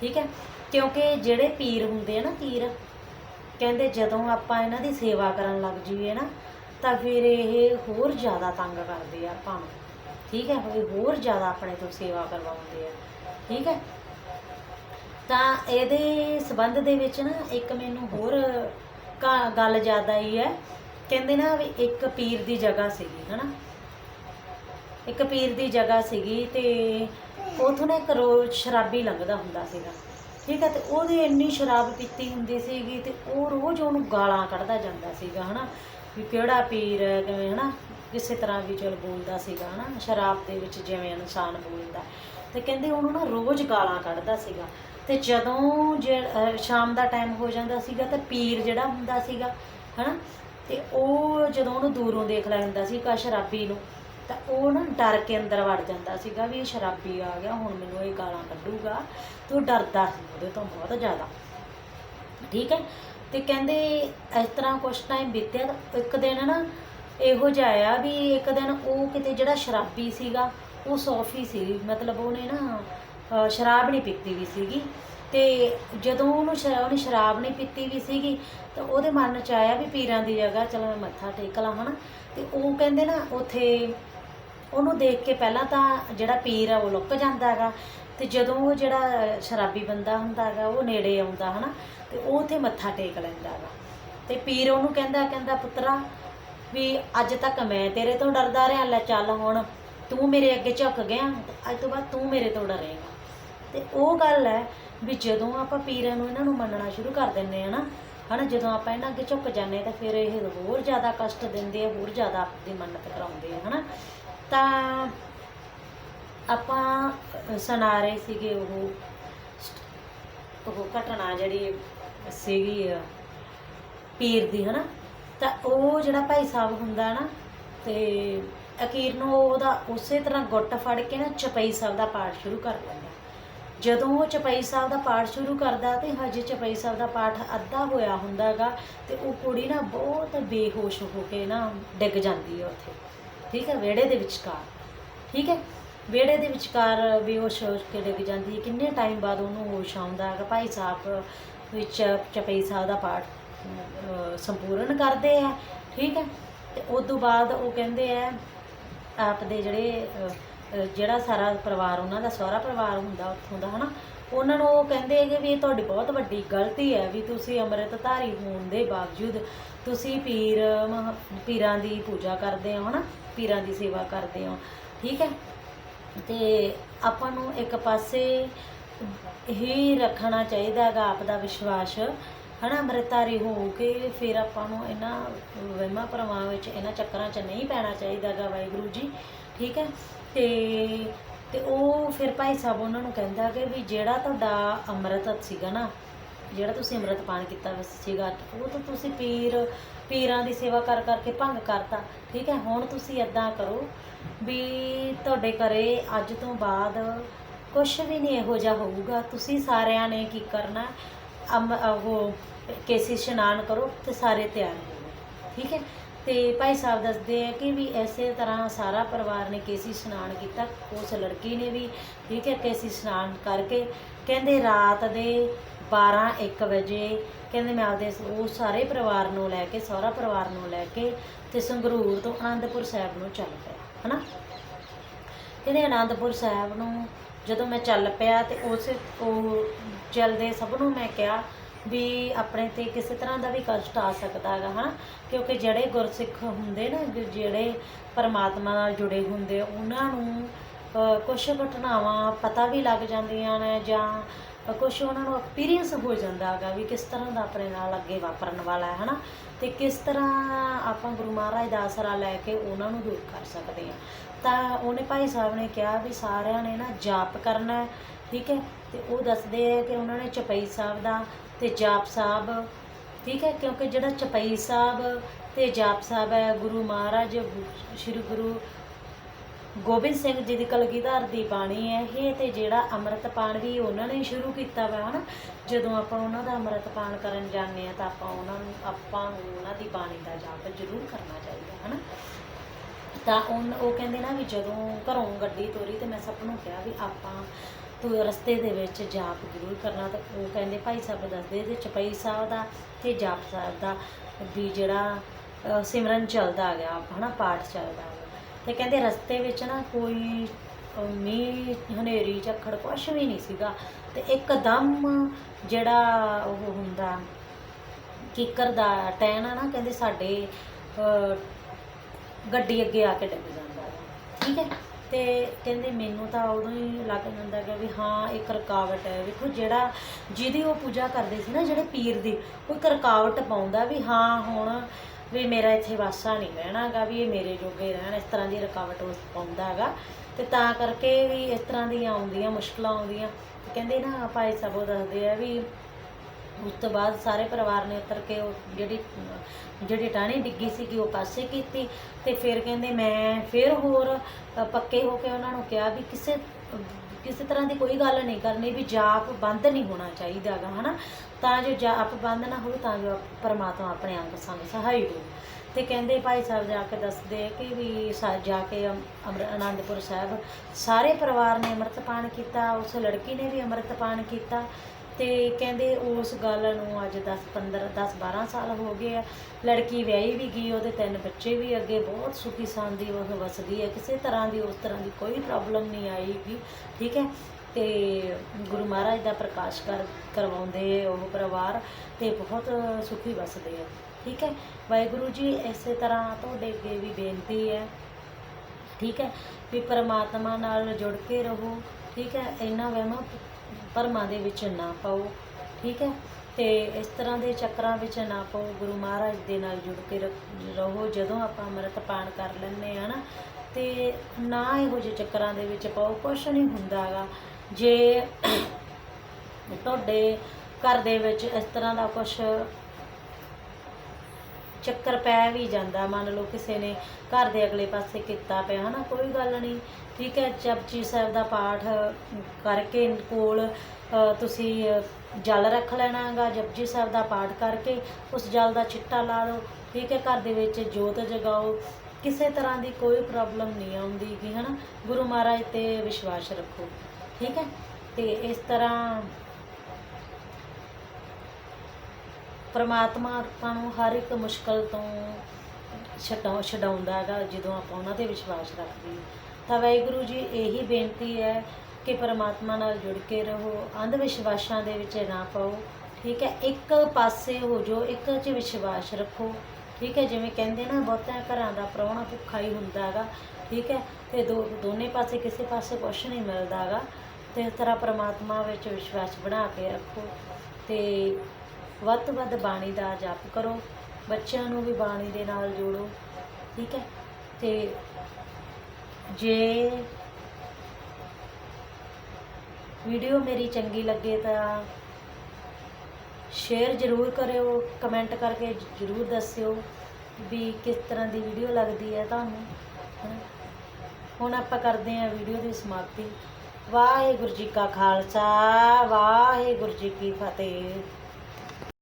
ਠੀਕ ਹੈ? ਕਿਉਂਕਿ ਜਿਹੜੇ ਪੀਰ ਹੁੰਦੇ ਆ ਨਾ ਪੀਰ, ਕਹਿੰਦੇ ਜਦੋਂ ਆਪਾਂ ਇਹਨਾਂ ਦੀ ਸੇਵਾ ਕਰਨ ਲੱਗ ਜਾਈਏ ਨਾ, ਤਾਂ ਫਿਰ ਇਹ ਹੋਰ ਜ਼ਿਆਦਾ ਤੰਗ ਕਰਦੇ ਆ ਆਪਾਂ ਨੂੰ, ਠੀਕ ਹੈ? ਇਹ ਹੋਰ ਜ਼ਿਆਦਾ ਆਪਣੇ ਤੋਂ ਸੇਵਾ ਕਰਵਾਉਂਦੇ ਆ, ਠੀਕ ਹੈ? ਤਾਂ ਇਹਦੇ ਸਬੰਧ ਦੇ ਵਿੱਚ ਨਾ ਇੱਕ ਮੈਨੂੰ ਹੋਰ ਗੱਲ ਜ਼ਿਆਦਾ ਹੀ ਹੈ। ਕਹਿੰਦੇ ਨਾ ਵੀ ਇੱਕ ਪੀਰ ਦੀ ਜਗ੍ਹਾ ਸੀਗੀ, ਹਨਾ? ਇੱਕ ਪੀਰ ਦੀ ਜਗ੍ਹਾ ਸੀਗੀ ਤੇ ਉਥੋਂ ਨਾ ਇੱਕ ਰੋਜ਼ ਸ਼ਰਾਬੀ ਲੰਘਦਾ ਹੁੰਦਾ ਸੀਗਾ। ਠੀਕ ਹੈ ਤੇ ਉਹਦੀ ਇੰਨੀ ਸ਼ਰਾਬ ਪੀਤੀ ਹੁੰਦੀ ਸੀਗੀ ਤੇ ਉਹ ਰੋਜ਼ ਉਹਨੂੰ ਗਾਲਾਂ ਕੱਢਦਾ ਜਾਂਦਾ ਸੀਗਾ, ਹਨਾ? ਵੀ ਕਿਹੜਾ ਪੀਰ ਹੈ, ਕਿਵੇਂ, ਹਨਾ? ਕਿਸੇ ਤਰ੍ਹਾਂ ਵੀ ਚਲ ਬੋਲਦਾ ਸੀਗਾ, ਹਨਾ? ਸ਼ਰਾਬ ਦੇ ਵਿੱਚ ਜਿਵੇਂ ਇਨਸਾਨ ਬੋਲਦਾ। ਤੇ ਕਹਿੰਦੇ ਉਹਨੂੰ ਨਾ ਰੋਜ਼ ਗਾਲਾਂ ਕੱਢਦਾ ਸੀਗਾ। ਤੇ ਜਦੋਂ ਜੇ ਸ਼ਾਮ ਦਾ ਟਾਈਮ ਹੋ ਜਾਂਦਾ ਸੀਗਾ ਤਾਂ ਪੀਰ ਜਿਹੜਾ ਹੁੰਦਾ ਸੀਗਾ, ਹਨਾ? ਤੇ ਉਹ ਜਦੋਂ ਉਹਨੂੰ ਦੂਰੋਂ ਦੇਖ ਲੈਂਦਾ ਸੀ ਕਾ ਸ਼ਰਾਬੀ ਨੂੰ, ਤਾਂ ਉਹ ਨਾ ਡਰ ਕੇ ਅੰਦਰ ਵੜ ਜਾਂਦਾ ਸੀਗਾ ਵੀ ਇਹ ਸ਼ਰਾਬੀ ਆ ਗਿਆ, ਹੁਣ ਮੈਨੂੰ ਇਹ ਗਾਲਾਂ ਕੱਢੂਗਾ। ਤੇ ਉਹ ਡਰਦਾ ਸੀ ਉਹਦੇ ਤੋਂ ਬਹੁਤ ਜ਼ਿਆਦਾ। ਠੀਕ ਹੈ? ਤੇ ਕਹਿੰਦੇ ਇਸ ਤਰ੍ਹਾਂ ਕੁਛ ਟਾਈਮ ਬੀਤਿਆ ਤਾਂ ਇੱਕ ਦਿਨ ਨਾ ਇਹੋ ਜਿਹਾ ਆਇਆ ਵੀ ਇੱਕ ਦਿਨ ਉਹ ਕਿਤੇ ਜਿਹੜਾ ਸ਼ਰਾਬੀ ਸੀਗਾ, ਉਹ ਸੌਫੀ ਸੀ ਮਤਲਬ ਉਹਨੇ ਨਾ ਸ਼ਰਾਬ ਨਹੀਂ ਪੀਤੀ ਵੀ ਸੀਗੀ। ਤੇ ਜਦੋਂ ਉਹਨੂੰ ਸ਼ਰਾ- ਉਹਨੇ ਸ਼ਰਾਬ ਨਹੀਂ ਪੀਤੀ ਵੀ ਸੀਗੀ, ਤਾਂ ਉਹਦੇ ਮਨ ਚ ਆਇਆ ਵੀ ਪੀਰਾਂ ਦੀ ਜਗ੍ਹਾ ਚਲੋ ਮੈਂ ਮੱਥਾ ਟੇਕ ਲਾਂ, ਹਨਾ? ਤੇ ਉਹ ਕਹਿੰਦੇ ਨਾ ਉਥੇ ਉਹਨੂੰ ਦੇਖ ਕੇ ਪਹਿਲਾਂ ਤਾਂ ਜਿਹੜਾ ਪੀਰ ਆ ਉਹ ਲੁੱਕ ਜਾਂਦਾ ਹੈਗਾ, ਤੇ ਜਦੋਂ ਉਹ ਜਿਹੜਾ ਸ਼ਰਾਬੀ ਬੰਦਾ ਹੁੰਦਾ ਹੈਗਾ, ਉਹ ਨੇੜੇ ਆਉਂਦਾ, ਹਨਾ? ਤੇ ਉਹ ਉਥੇ ਮੱਥਾ ਟੇਕ ਲੈਂਦਾ ਹੈਗਾ। ਤੇ ਪੀਰ ਉਹਨੂੰ ਕਹਿੰਦਾ ਕਹਿੰਦਾ, ਪੁੱਤਰਾ, ਵੀ ਅੱਜ ਤੱਕ ਮੈਂ ਤੇਰੇ ਤੋਂ ਡਰਦਾ ਰਿਹਾ, ਲੈ ਚੱਲ ਹੁਣ, ਤੂੰ ਮੇਰੇ ਅੱਗੇ ਝੁਕ ਗਿਆ ਅੱਜ ਤੋਂ ਬਾਅਦ ਤੂੰ ਮੇਰੇ ਤੋਂ ਡਰੇਗਾ। ਤੇ ਉਹ ਗੱਲ ਹੈ ਵੀ ਜਦੋਂ ਆਪਾਂ ਪੀਰਾਂ ਨੂੰ ਇਹਨਾਂ ਨੂੰ ਮੰਨਣਾ ਸ਼ੁਰੂ ਕਰ ਦਿੰਦੇ ਆ ਨਾ, ਹਨਾ, ਜਦੋਂ ਆਪਾਂ ਇਹਨਾਂ ਅੱਗੇ ਝੁੱਕ ਜਾਂਦੇ ਤਾਂ ਫਿਰ ਇਹ ਹੋਰ ਜ਼ਿਆਦਾ ਕਸ਼ਟ ਦਿੰਦੇ ਆ, ਹੋਰ ਜ਼ਿਆਦਾ ਆਪਣੀ ਮੰਨਤ ਕਰਾਉਂਦੇ ਆ, ਹਨਾ। ਤਾਂ ਆਪਾਂ ਸੁਣਾ ਰਹੇ ਸੀਗੇ ਉਹ ਉਹ ਘਟਨਾ ਜਿਹੜੀ ਸੀਗੀ ਪੀਰ ਦੀ, ਹਨਾ। ਤਾਂ ਉਹ ਜਿਹੜਾ ਭਾਈ ਸਾਹਿਬ ਹੁੰਦਾ ਨਾ, ਤੇ ਅਕੀਰ ਨੂੰ ਉਹਦਾ ਉਸੇ ਤਰ੍ਹਾਂ ਗੁੱਟ ਫੜ ਕੇ ਨਾ ਚਪਈ ਸਾਹਿਬ ਦਾ ਪਾਠ ਸ਼ੁਰੂ ਕਰ ਦਿੰਦਾ ਜਦੋਂ ਉਹ ਚਪਈ ਸਾਹਿਬ ਦਾ ਪਾਠ ਸ਼ੁਰੂ ਕਰਦਾ ਤੇ ਹਜੇ ਚਪਈ ਸਾਹਿਬ ਦਾ ਪਾਠ ਅੱਧਾ ਹੋਇਆ ਹੁੰਦਾਗਾ ਤੇ ਉਹ ਕੁੜੀ ਨਾ ਬਹੁਤ ਬੇਹੋਸ਼ ਹੋ ਕੇ ਨਾ ਡਿੱਗ ਜਾਂਦੀ ਹੈ ਉੱਥੇ। ਠੀਕ ਹੈ ਵਿਹੜੇ ਦੇ ਵਿਚਕਾਰ। ਠੀਕ ਹੈ ਵਿਹੜੇ ਦੇ ਵਿਚਕਾਰ ਬੇਹੋਸ਼ ਹੋ ਕੇ ਡਿੱਗ ਜਾਂਦੀ ਹੈ ਕਿੰਨੇ ਟਾਈਮ ਬਾਅਦ ਉਹਨੂੰ ਹੋਸ਼ ਆਉਂਦਾ ਹੈਗਾ? ਭਾਈ ਸਾਹਿਬ ਵਿੱਚ ਚਪਈ ਸਾਹਿਬ ਦਾ ਪਾਠ ਸੰਪੂਰਨ ਕਰਦੇ ਆ। ਠੀਕ ਹੈ ਤੇ ਉਸ ਤੋਂ ਬਾਅਦ ਉਹ ਕਹਿੰਦੇ ਆ, ਆਪ ਦੇ ਜਿਹੜੇ ਜਿਹੜਾ ਸਾਰਾ ਪਰਿਵਾਰ, ਉਹਨਾਂ ਦਾ ਸਹੁਰਾ ਪਰਿਵਾਰ ਹੁੰਦਾ ਉੱਥੋਂ ਦਾ, ਹਨਾ? ਉਹਨਾਂ ਨੂੰ ਉਹ ਕਹਿੰਦੇ ਹੈਗੇ ਵੀ ਇਹ ਤੁਹਾਡੀ ਬਹੁਤ ਵੱਡੀ ਗਲਤੀ ਹੈ ਵੀ ਤੁਸੀਂ ਅੰਮ੍ਰਿਤਧਾਰੀ ਹੋਣ ਦੇ ਬਾਵਜੂਦ ਤੁਸੀਂ ਪੀਰ, ਮਹ- ਪੀਰਾਂ ਦੀ ਪੂਜਾ ਕਰਦੇ ਹੋ, ਹਨਾ? ਪੀਰਾਂ ਦੀ ਸੇਵਾ ਕਰਦੇ ਹੋ, ਠੀਕ ਹੈ? ਤੇ ਆਪਾਂ ਨੂੰ ਇੱਕ ਪਾਸੇ ਹੀ ਰੱਖਣਾ ਚਾਹੀਦਾ ਹੈਗਾ ਆਪ ਦਾ ਵਿਸ਼ਵਾਸ ਹਨਾ ਅੰਮ੍ਰਿਤਧਾਰੀ ਹੋ ਕੇ ਫਿਰ ਆਪਾਂ ਨੂੰ ਇਹਨਾਂ ਵਹਿਮਾਂ ਭਰਮਾਂ ਵਿੱਚ ਇਹਨਾਂ ਚੱਕਰਾਂ 'ਚ ਨਹੀਂ ਪੈਣਾ ਚਾਹੀਦਾ ਹੈਗਾ ਵਾਹਿਗੁਰੂ ਜੀ, ਠੀਕ ਹੈ? ਤੇ ਤੇ ਉਹ ਫਿਰ ਭਾਈ ਸਾਹਿਬ ਉਹਨਾਂ ਨੂੰ ਕਹਿੰਦਾ ਕਿ ਵੀ ਜਿਹੜਾ ਤੁਹਾਡਾ ਅੰਮ੍ਰਿਤ ਸੀਗਾ ਨਾ, ਜਿਹੜਾ ਤੁਸੀਂ ਅੰਮ੍ਰਿਤਪਾਨ ਕੀਤਾ ਸੀਗਾ, ਉਹ ਤਾਂ ਤੁਸੀਂ ਪੀਰ, ਪੀਰਾਂ ਦੀ ਸੇਵਾ ਕਰ, ਕਰਕੇ ਭੰਗ ਕਰਤਾ, ਠੀਕ ਹੈ? ਹੁਣ ਤੁਸੀਂ ਇਦਾਂ ਕਰੋ ਵੀ ਤੁਹਾਡੇ ਘਰੇ ਅੱਜ ਤੋਂ ਬਾਅਦ ਕੁਝ ਵੀ ਨਹੀਂ ਇਹੋ ਜਿਹਾ ਹੋਊਗਾ, ਤੁਸੀਂ ਸਾਰਿਆਂ ਨੇ ਕੀ ਕਰਨਾ ਅਮ ਉਹ ਕੇਸੀ ਇਸ਼ਨਾਨ ਕਰੋ ਤੇ ਸਾਰੇ ਤਿਆਰ ਹੋ ਠੀਕ ਹੈ? ਤੇ ਭਾਈ ਸਾਹਿਬ ਦੱਸਦੇ ਆ ਕਿ ਵੀ ਐਸੇ ਤਰ੍ਹਾਂ ਸਾਰਾ ਪਰਿਵਾਰ ਨੇ ਕੇਸੀ ਇਸ਼ਨਾਨ ਕੀਤਾ, ਉਸ ਲੜਕੀ ਨੇ ਵੀ, ਠੀਕ ਹੈ, ਕੇਸੀ ਇਸ਼ਨਾਨ ਕਰਕੇ। ਕਹਿੰਦੇ ਰਾਤ ਦੇ 12 1 ਵਜੇ, ਕਹਿੰਦੇ ਮੈਂ ਆਪਦੇ ਉਹ ਸਾਰੇ ਪਰਿਵਾਰ ਨੂੰ ਲੈ ਕੇ, ਸਹੁਰਾ ਪਰਿਵਾਰ ਨੂੰ ਲੈ ਕੇ ਤੇ ਸੰਗਰੂਰ ਤੋਂ ਆਨੰਦਪੁਰ ਸਾਹਿਬ ਨੂੰ ਚੱਲ ਪਿਆ, ਹਨਾ? ਕਹਿੰਦੇ ਆਨੰਦਪੁਰ ਸਾਹਿਬ ਨੂੰ ਜਦੋਂ ਮੈਂ ਚੱਲ ਪਿਆ ਤੇ ਉਸ, ਉਹ ਚੱਲਦੇ ਸਭ ਨੂੰ ਮੈਂ ਕਿਹਾ ਵੀ ਆਪਣੇ ਤੇ ਕਿਸੇ ਤਰ੍ਹਾਂ ਦਾ ਵੀ ਕਸ਼ਟ ਆ ਸਕਦਾ ਹੈਗਾ ਹਨਾ ਕਿਉਂਕਿ ਜਿਹੜੇ ਗੁਰਸਿੱਖ ਹੁੰਦੇ ਨਾ ਜਿਹੜੇ ਪਰਮਾਤਮਾ ਨਾਲ ਜੁੜੇ ਹੁੰਦੇ, ਉਹਨਾਂ ਨੂੰ ਕੁਝ ਘਟਨਾਵਾਂ ਪਤਾ ਵੀ ਲੱਗ ਜਾਂਦੀਆਂ ਨੇ ਜਾਂ ਕੁਝ ਉਹਨਾਂ ਨੂੰ ਐਕਸਪੀਰੀਅੰਸ ਹੋ ਜਾਂਦਾ ਹੈਗਾ ਵੀ ਕਿਸ ਤਰ੍ਹਾਂ ਦਾ ਆਪਣੇ ਨਾਲ ਅੱਗੇ ਵਾਪਰਨ ਵਾਲਾ ਹੈ, ਹਨਾ। ਤੇ ਕਿਸ ਤਰ੍ਹਾਂ ਆਪਾਂ ਗੁਰੂ ਮਹਾਰਾਜ ਦਾ ਆਸਰਾ ਲੈ ਕੇ ਉਹਨਾਂ ਨੂੰ ਦੂਰ ਕਰ ਸਕਦੇ ਹਾਂ। ਤਾਂ ਉਹਨੇ ਭਾਈ ਸਾਹਿਬ ਨੇ ਕਿਹਾ ਵੀ ਸਾਰਿਆਂ ਨੇ ਨਾ ਜਾਪ ਕਰਨਾ ਠੀਕ ਹੈ? ਤੇ ਉਹ ਦੱਸਦੇ ਆ ਕਿ ਉਹਨਾਂ ਨੇ ਚਪਈ ਸਾਹਿਬ ਦਾ ਤੇ ਜਾਪ ਸਾਹਿਬ, ਠੀਕ ਹੈ? ਕਿਉਂਕਿ ਜਿਹੜਾ ਚਪਈ ਸਾਹਿਬ ਤੇ ਜਾਪ ਸਾਹਿਬ ਹੈ, ਗੁਰੂ ਮਹਾਰਾਜ, ਸ੍ਰੀ ਗੁਰੂ ਗੋਬਿੰਦ ਸਿੰਘ ਜੀ ਦੀ ਕਲਗੀਧਰ ਦੀ ਬਾਣੀ ਹੈ ਇਹ ਤੇ ਜਿਹੜਾ ਅੰਮ੍ਰਿਤਪਾਨ ਵੀ ਉਹਨਾਂ ਨੇ ਸ਼ੁਰੂ ਕੀਤਾ ਵਾ, ਹਨਾ? ਜਦੋਂ ਆਪਾਂ ਉਹਨਾਂ ਦਾ ਅੰਮ੍ਰਿਤਪਾਨ ਕਰਨ ਜਾਂਦੇ ਆ ਤਾਂ ਆਪਾਂ ਉਹਨਾਂ ਨੂੰ, ਆਪਾਂ ਨੂੰ ਉਹਨਾਂ ਦੀ ਬਾਣੀ ਦਾ ਜਾਪ ਜ਼ਰੂਰ ਕਰਨਾ ਚਾਹੀਦਾ ਹੈ ਨਾ ਤਾਂ ਉਹ ਉਹ ਕਹਿੰਦੇ ਨਾ ਵੀ ਜਦੋਂ ਘਰੋਂ ਗੱਡੀ ਤੋਰੀ ਤੇ ਮੈਂ ਸਭ ਨੂੰ ਕਿਹਾ ਵੀ ਆਪਾਂ ਤੂੰ ਰਸਤੇ ਦੇ ਵਿੱਚ ਜਾਪ ਜ਼ਰੂਰ ਕਰਨਾ ਤੇ ਉਹ ਕਹਿੰਦੇ ਭਾਈ ਸਾਹਿਬ ਦੱਸਦੇ ਜੇ ਚਪਈ ਸਾਹਿਬ ਦਾ ਤੇ ਜਾਪ ਸਾਹਿਬ ਦਾ ਵੀ ਜਿਹੜਾ ਸਿਮਰਨ ਚੱਲਦਾ ਆ ਗਿਆ, ਹਨਾ, ਪਾਠ ਚੱਲਦਾ ਆ ਤੇ ਕਹਿੰਦੇ ਰਸਤੇ ਵਿੱਚ ਨਾ ਕੋਈ ਮੀਂਹ, ਹਨੇਰੀ, ਝੱਖੜ ਕੁਛ ਵੀ ਨਹੀਂ ਸੀਗਾ ਤੇ ਇੱਕਦਮ ਜਿਹੜਾ ਉਹ ਹੁੰਦਾ, ਕਿੱਕਰ ਦਾ ਟੈਨ ਆ ਨਾ ਕਹਿੰਦੇ ਸਾਡੇ ਗੱਡੀ ਅੱਗੇ ਆ ਕੇ ਡਿੱਗ ਜਾਂਦਾ ਹੈ। ਠੀਕ ਹੈ? ਤੇ ਕਹਿੰਦੇ ਮੈਨੂੰ ਤਾਂ ਉਦੋਂ ਹੀ ਲੱਗ ਜਾਂਦਾ ਕਿ ਵੀ ਹਾਂ, ਇੱਕ ਰੁਕਾਵਟ ਹੈ। ਵੇਖੋ ਜਿਹੜਾ ਜਿਹਦੀ ਉਹ ਪੂਜਾ ਕਰਦੇ ਸੀ ਨਾ, ਜਿਹੜੇ ਪੀਰ ਦੀ ਉਹ ਇੱਕ ਰੁਕਾਵਟ ਪਾਉਂਦਾ ਵੀ ਹਾਂ, ਹੁਣ ਵੀ ਮੇਰਾ ਇੱਥੇ ਵਾਸਾ ਨਹੀਂ ਰਹਿਣਾਗਾ ਵੀ ਇਹ ਮੇਰੇ ਜੋਗੇ ਰਹਿਣ, ਇਸ ਤਰ੍ਹਾਂ ਦੀ ਰੁਕਾਵਟ ਉਸ ਪਾਉਂਦਾ ਹੈਗਾ। ਤੇ ਤਾਂ ਕਰਕੇ ਵੀ ਇਸ ਤਰ੍ਹਾਂ ਦੀਆਂ ਆਉਂਦੀਆਂ, ਮੁਸ਼ਕਲਾਂ ਆਉਂਦੀਆਂ। ਕਹਿੰਦੇ ਨਾ ਭਾਈ ਸਾਹਿਬ ਉਹ ਦੱਸਦੇ ਆ ਵੀ ਉਸ ਤੋਂ ਬਾਅਦ ਸਾਰੇ ਪਰਿਵਾਰ ਨੇ ਉਤਰ ਕੇ ਉਹ ਜਿਹੜੀ ਜਿਹੜੀ ਟਾਹਣੀ ਡਿੱਗੀ ਸੀਗੀ, ਉਹ ਪਾਸੇ ਕੀਤੀ ਤੇ ਫਿਰ ਕਹਿੰਦੇ ਮੈਂ ਫਿਰ ਹੋਰ ਪੱਕੇ ਹੋ ਕੇ ਉਹਨਾਂ ਨੂੰ ਕਿਹਾ ਵੀ ਕਿਸੇ ਕਿਸੇ ਤਰ੍ਹਾਂ ਦੀ ਕੋਈ ਗੱਲ ਨਹੀਂ ਕਰਨੀ ਵੀ ਜਾਪ ਬੰਦ ਨਹੀਂ ਹੋਣਾ ਚਾਹੀਦਾ ਗਾ, ਹਨਾ? ਤਾਂ ਜੋ ਜਾਪ ਬੰਦ ਨਾ ਹੋਵੇ, ਤਾਂ ਜੋ ਪਰਮਾਤਮਾ ਆਪਣੇ ਅੰਗ ਸੰਗ ਸਹਾਈ ਹੋ ਤੇ ਕਹਿੰਦੇ ਭਾਈ ਸਾਹਿਬ ਜਾ ਕੇ ਦੱਸਦੇ ਕਿ ਵੀ ਸਾ, ਜਾ ਕੇ ਅਮ- ਅੰਮ੍ਰਿ ਸਾਹਿਬ ਸਾਰੇ ਪਰਿਵਾਰ ਨੇ ਅੰਮ੍ਰਿਤਪਾਨ ਕੀਤਾ, ਉਸ ਲੜਕੀ ਨੇ ਵੀ ਅੰਮ੍ਰਿਤਪਾਨ ਕੀਤਾ। ਤੇ ਕਹਿੰਦੇ ਉਸ ਗੱਲ ਨੂੰ ਅੱਜ 10 15 10 12 ਸਾਲ ਹੋ ਗਏ ਆ। ਲੜਕੀ ਵਿਆਹੀ ਵੀ ਗਈ, ਉਹਦੇ ਤਿੰਨ ਬੱਚੇ ਵੀ ਅੱਗੇ, ਬਹੁਤ ਸੁਖੀ ਸਾਂਦੀ ਉਹ ਵਸਦੀ ਹੈ। ਕਿਸੇ ਤਰ੍ਹਾਂ ਦੀ, ਉਸ ਤਰ੍ਹਾਂ ਦੀ ਕੋਈ ਪ੍ਰੋਬਲਮ ਨਹੀਂ ਆਏਗੀ, ਠੀਕ ਹੈ? ਤੇ ਗੁਰੂ ਮਹਾਰਾਜ ਦਾ ਪ੍ਰਕਾਸ਼ ਕਰ, ਕਰਵਾਉਂਦੇ ਉਹ ਪਰਿਵਾਰ ਤੇ ਬਹੁਤ ਸੁਖੀ ਵਸਦੇ ਆ, ਠੀਕ ਹੈ? ਵਾਹਿਗੁਰੂ ਜੀ, ਇਸੇ ਤਰ੍ਹਾਂ ਤੁਹਾਡੇ ਅੱਗੇ ਵੀ ਬੇਨਤੀ ਹੈ, ਠੀਕ ਹੈ? ਵੀ ਪਰਮਾਤਮਾ ਨਾਲ ਜੁੜ ਕੇ ਰਹੋ, ਠੀਕ ਹੈ? ਇਹਨਾਂ ਵਹਿਮਾਂ ਭਰਮਾਂ ਦੇ ਵਿੱਚ ਨਾ ਪਾਓ, ਠੀਕ ਹੈ? ਤੇ ਇਸ ਤਰ੍ਹਾਂ ਦੇ ਚੱਕਰਾਂ ਵਿੱਚ ਨਾ ਪਾਓ, ਗੁਰੂ ਮਹਾਰਾਜ ਦੇ ਨਾਲ ਜੁੜ ਕੇ ਰ- ਰਹੋ, ਜਦੋਂ ਆਪਾਂ ਅੰਮ੍ਰਿਤਪਾਨ ਕਰ ਲੈਂਦੇ ਆ ਨਾ, ਤੇ ਨਾ ਇਹੋ ਜਿਹੇ ਚੱਕਰਾਂ ਦੇ ਵਿੱਚ ਪਾਓ, ਕੁਛ ਨਹੀਂ ਹੁੰਦਾਗਾ ਜੇ ਤੁਹਾਡੇ ਘਰ ਦੇ ਵਿੱਚ ਇਸ ਤਰ੍ਹਾਂ ਦਾ ਕੁਛ ਚੱਕਰ ਪੈ ਵੀ ਜਾਂਦਾ, ਮੰਨ ਲਓ ਕਿਸੇ ਨੇ ਘਰ ਦੇ ਅਗਲੇ ਪਾਸੇ ਕੀਤਾ ਪਿਆ, ਹਨਾ, ਕੋਈ ਗੱਲ ਨਹੀਂ। ਠੀਕ ਹੈ ਜਪਜੀ ਸਾਹਿਬ ਦਾ ਪਾਠ ਕਰਕੇ ਕੋਲ ਤੁਸੀਂ ਜਲ ਰੱਖ ਲੈਣਾਗਾ ਜਪਜੀ ਸਾਹਿਬ ਦਾ ਪਾਠ ਕਰਕੇ ਉਸ ਜਲ ਦਾ ਛਿੱਟਾ ਲਾ ਦਿਓ ਠੀਕ ਹੈ, ਘਰ ਦੇ ਵਿੱਚ ਜੋਤ ਜਗਾਓ। ਕਿਸੇ ਤਰ੍ਹਾਂ ਦੀ ਕੋਈ ਪ੍ਰੋਬਲਮ ਨਹੀਂ ਆਉਂਦੀ ਕਿ ਹਨਾ। ਗੁਰੂ ਮਹਾਰਾਜ ਤੇ ਵਿਸ਼ਵਾਸ ਰੱਖੋ। ਠੀਕ ਹੈ, ਤੇ ਇਸ ਤਰ੍ਹਾਂ ਪਰਮਾਤਮਾ ਆਪਾਂ ਨੂੰ ਹਰ ਇੱਕ ਮੁਸ਼ਕਲ ਤੋਂ ਛਡਾਉ ਛਡਾਉਂਦਾ ਹੈਗਾ, ਜਦੋਂ ਆਪਾਂ ਉਹਨਾਂ ਤੇ ਵਿਸ਼ਵਾਸ ਰੱਖਦੇ ਤਾਂ ਵਾਹਿਗੁਰੂ ਜੀ, ਇਹੀ ਬੇਨਤੀ ਹੈ ਕਿ ਪਰਮਾਤਮਾ ਨਾਲ ਜੁੜ ਕੇ ਰਹੋ ਅੰਧ ਵਿਸ਼ਵਾਸਾਂ ਦੇ ਵਿੱਚ ਨਾ ਪਾਓ, ਠੀਕ ਹੈ? ਇੱਕ ਪਾਸੇ ਹੋ ਜੋ ਇੱਕ 'ਚ ਵਿਸ਼ਵਾਸ ਰੱਖੋ, ਠੀਕ ਹੈ? ਜਿਵੇਂ ਕਹਿੰਦੇ ਨਾ, ਬਹੁਤਿਆਂ ਘਰਾਂ ਦਾ ਪ੍ਰਾਹੁਣਾ ਭੁੱਖਾ ਹੀ ਹੁੰਦਾ ਹੈਗਾ, ਠੀਕ ਹੈ? ਤੇ ਦੋ, ਦੋਨੇ ਪਾਸੇ ਕਿਸੇ ਪਾਸੇ ਕੁਛ ਨਹੀਂ ਮਿਲਦਾ ਹੈਗਾ, ਤੇ ਇਸ ਤਰ੍ਹਾਂ ਪਰਮਾਤਮਾ ਵਿੱਚ ਵਿਸ਼ਵਾਸ ਬਣਾ ਕੇ ਰੱਖੋ, ਤੇ ਵੱਧ ਤੋਂ ਵੱਧ ਬਾਣੀ ਦਾ ਜਪ ਕਰੋ, ਬੱਚਿਆਂ ਨੂੰ ਵੀ ਬਾਣੀ ਦੇ ਨਾਲ ਜੋੜੋ, ਠੀਕ ਹੈ? ਤੇ ਜੇ ਵੀਡੀਓ ਮੇਰੀ ਚੰਗੀ ਲੱਗੇ ਤਾਂ ਸ਼ੇਅਰ ਜ਼ਰੂਰ ਕਰਿਓ ਕਮੈਂਟ ਕਰਕੇ ਜ਼ਰੂਰ ਦੱਸਿਓ ਵੀ ਕਿਸ ਤਰ੍ਹਾਂ ਦੀ ਵੀਡੀਓ ਲੱਗਦੀ ਹੈ ਤੁਹਾਨੂੰ ਹੁਣ ਆਪਾਂ ਕਰਦੇ ਹਾਂ ਵੀਡੀਓ ਦੀ ਸਮਾਪਤੀ। ਵਾਹਿਗੁਰੂ ਜੀ ਕਾ ਖਾਲਸਾ, ਵਾਹਿਗੁਰੂ ਜੀ ਕੀ ਫਤਿਹ।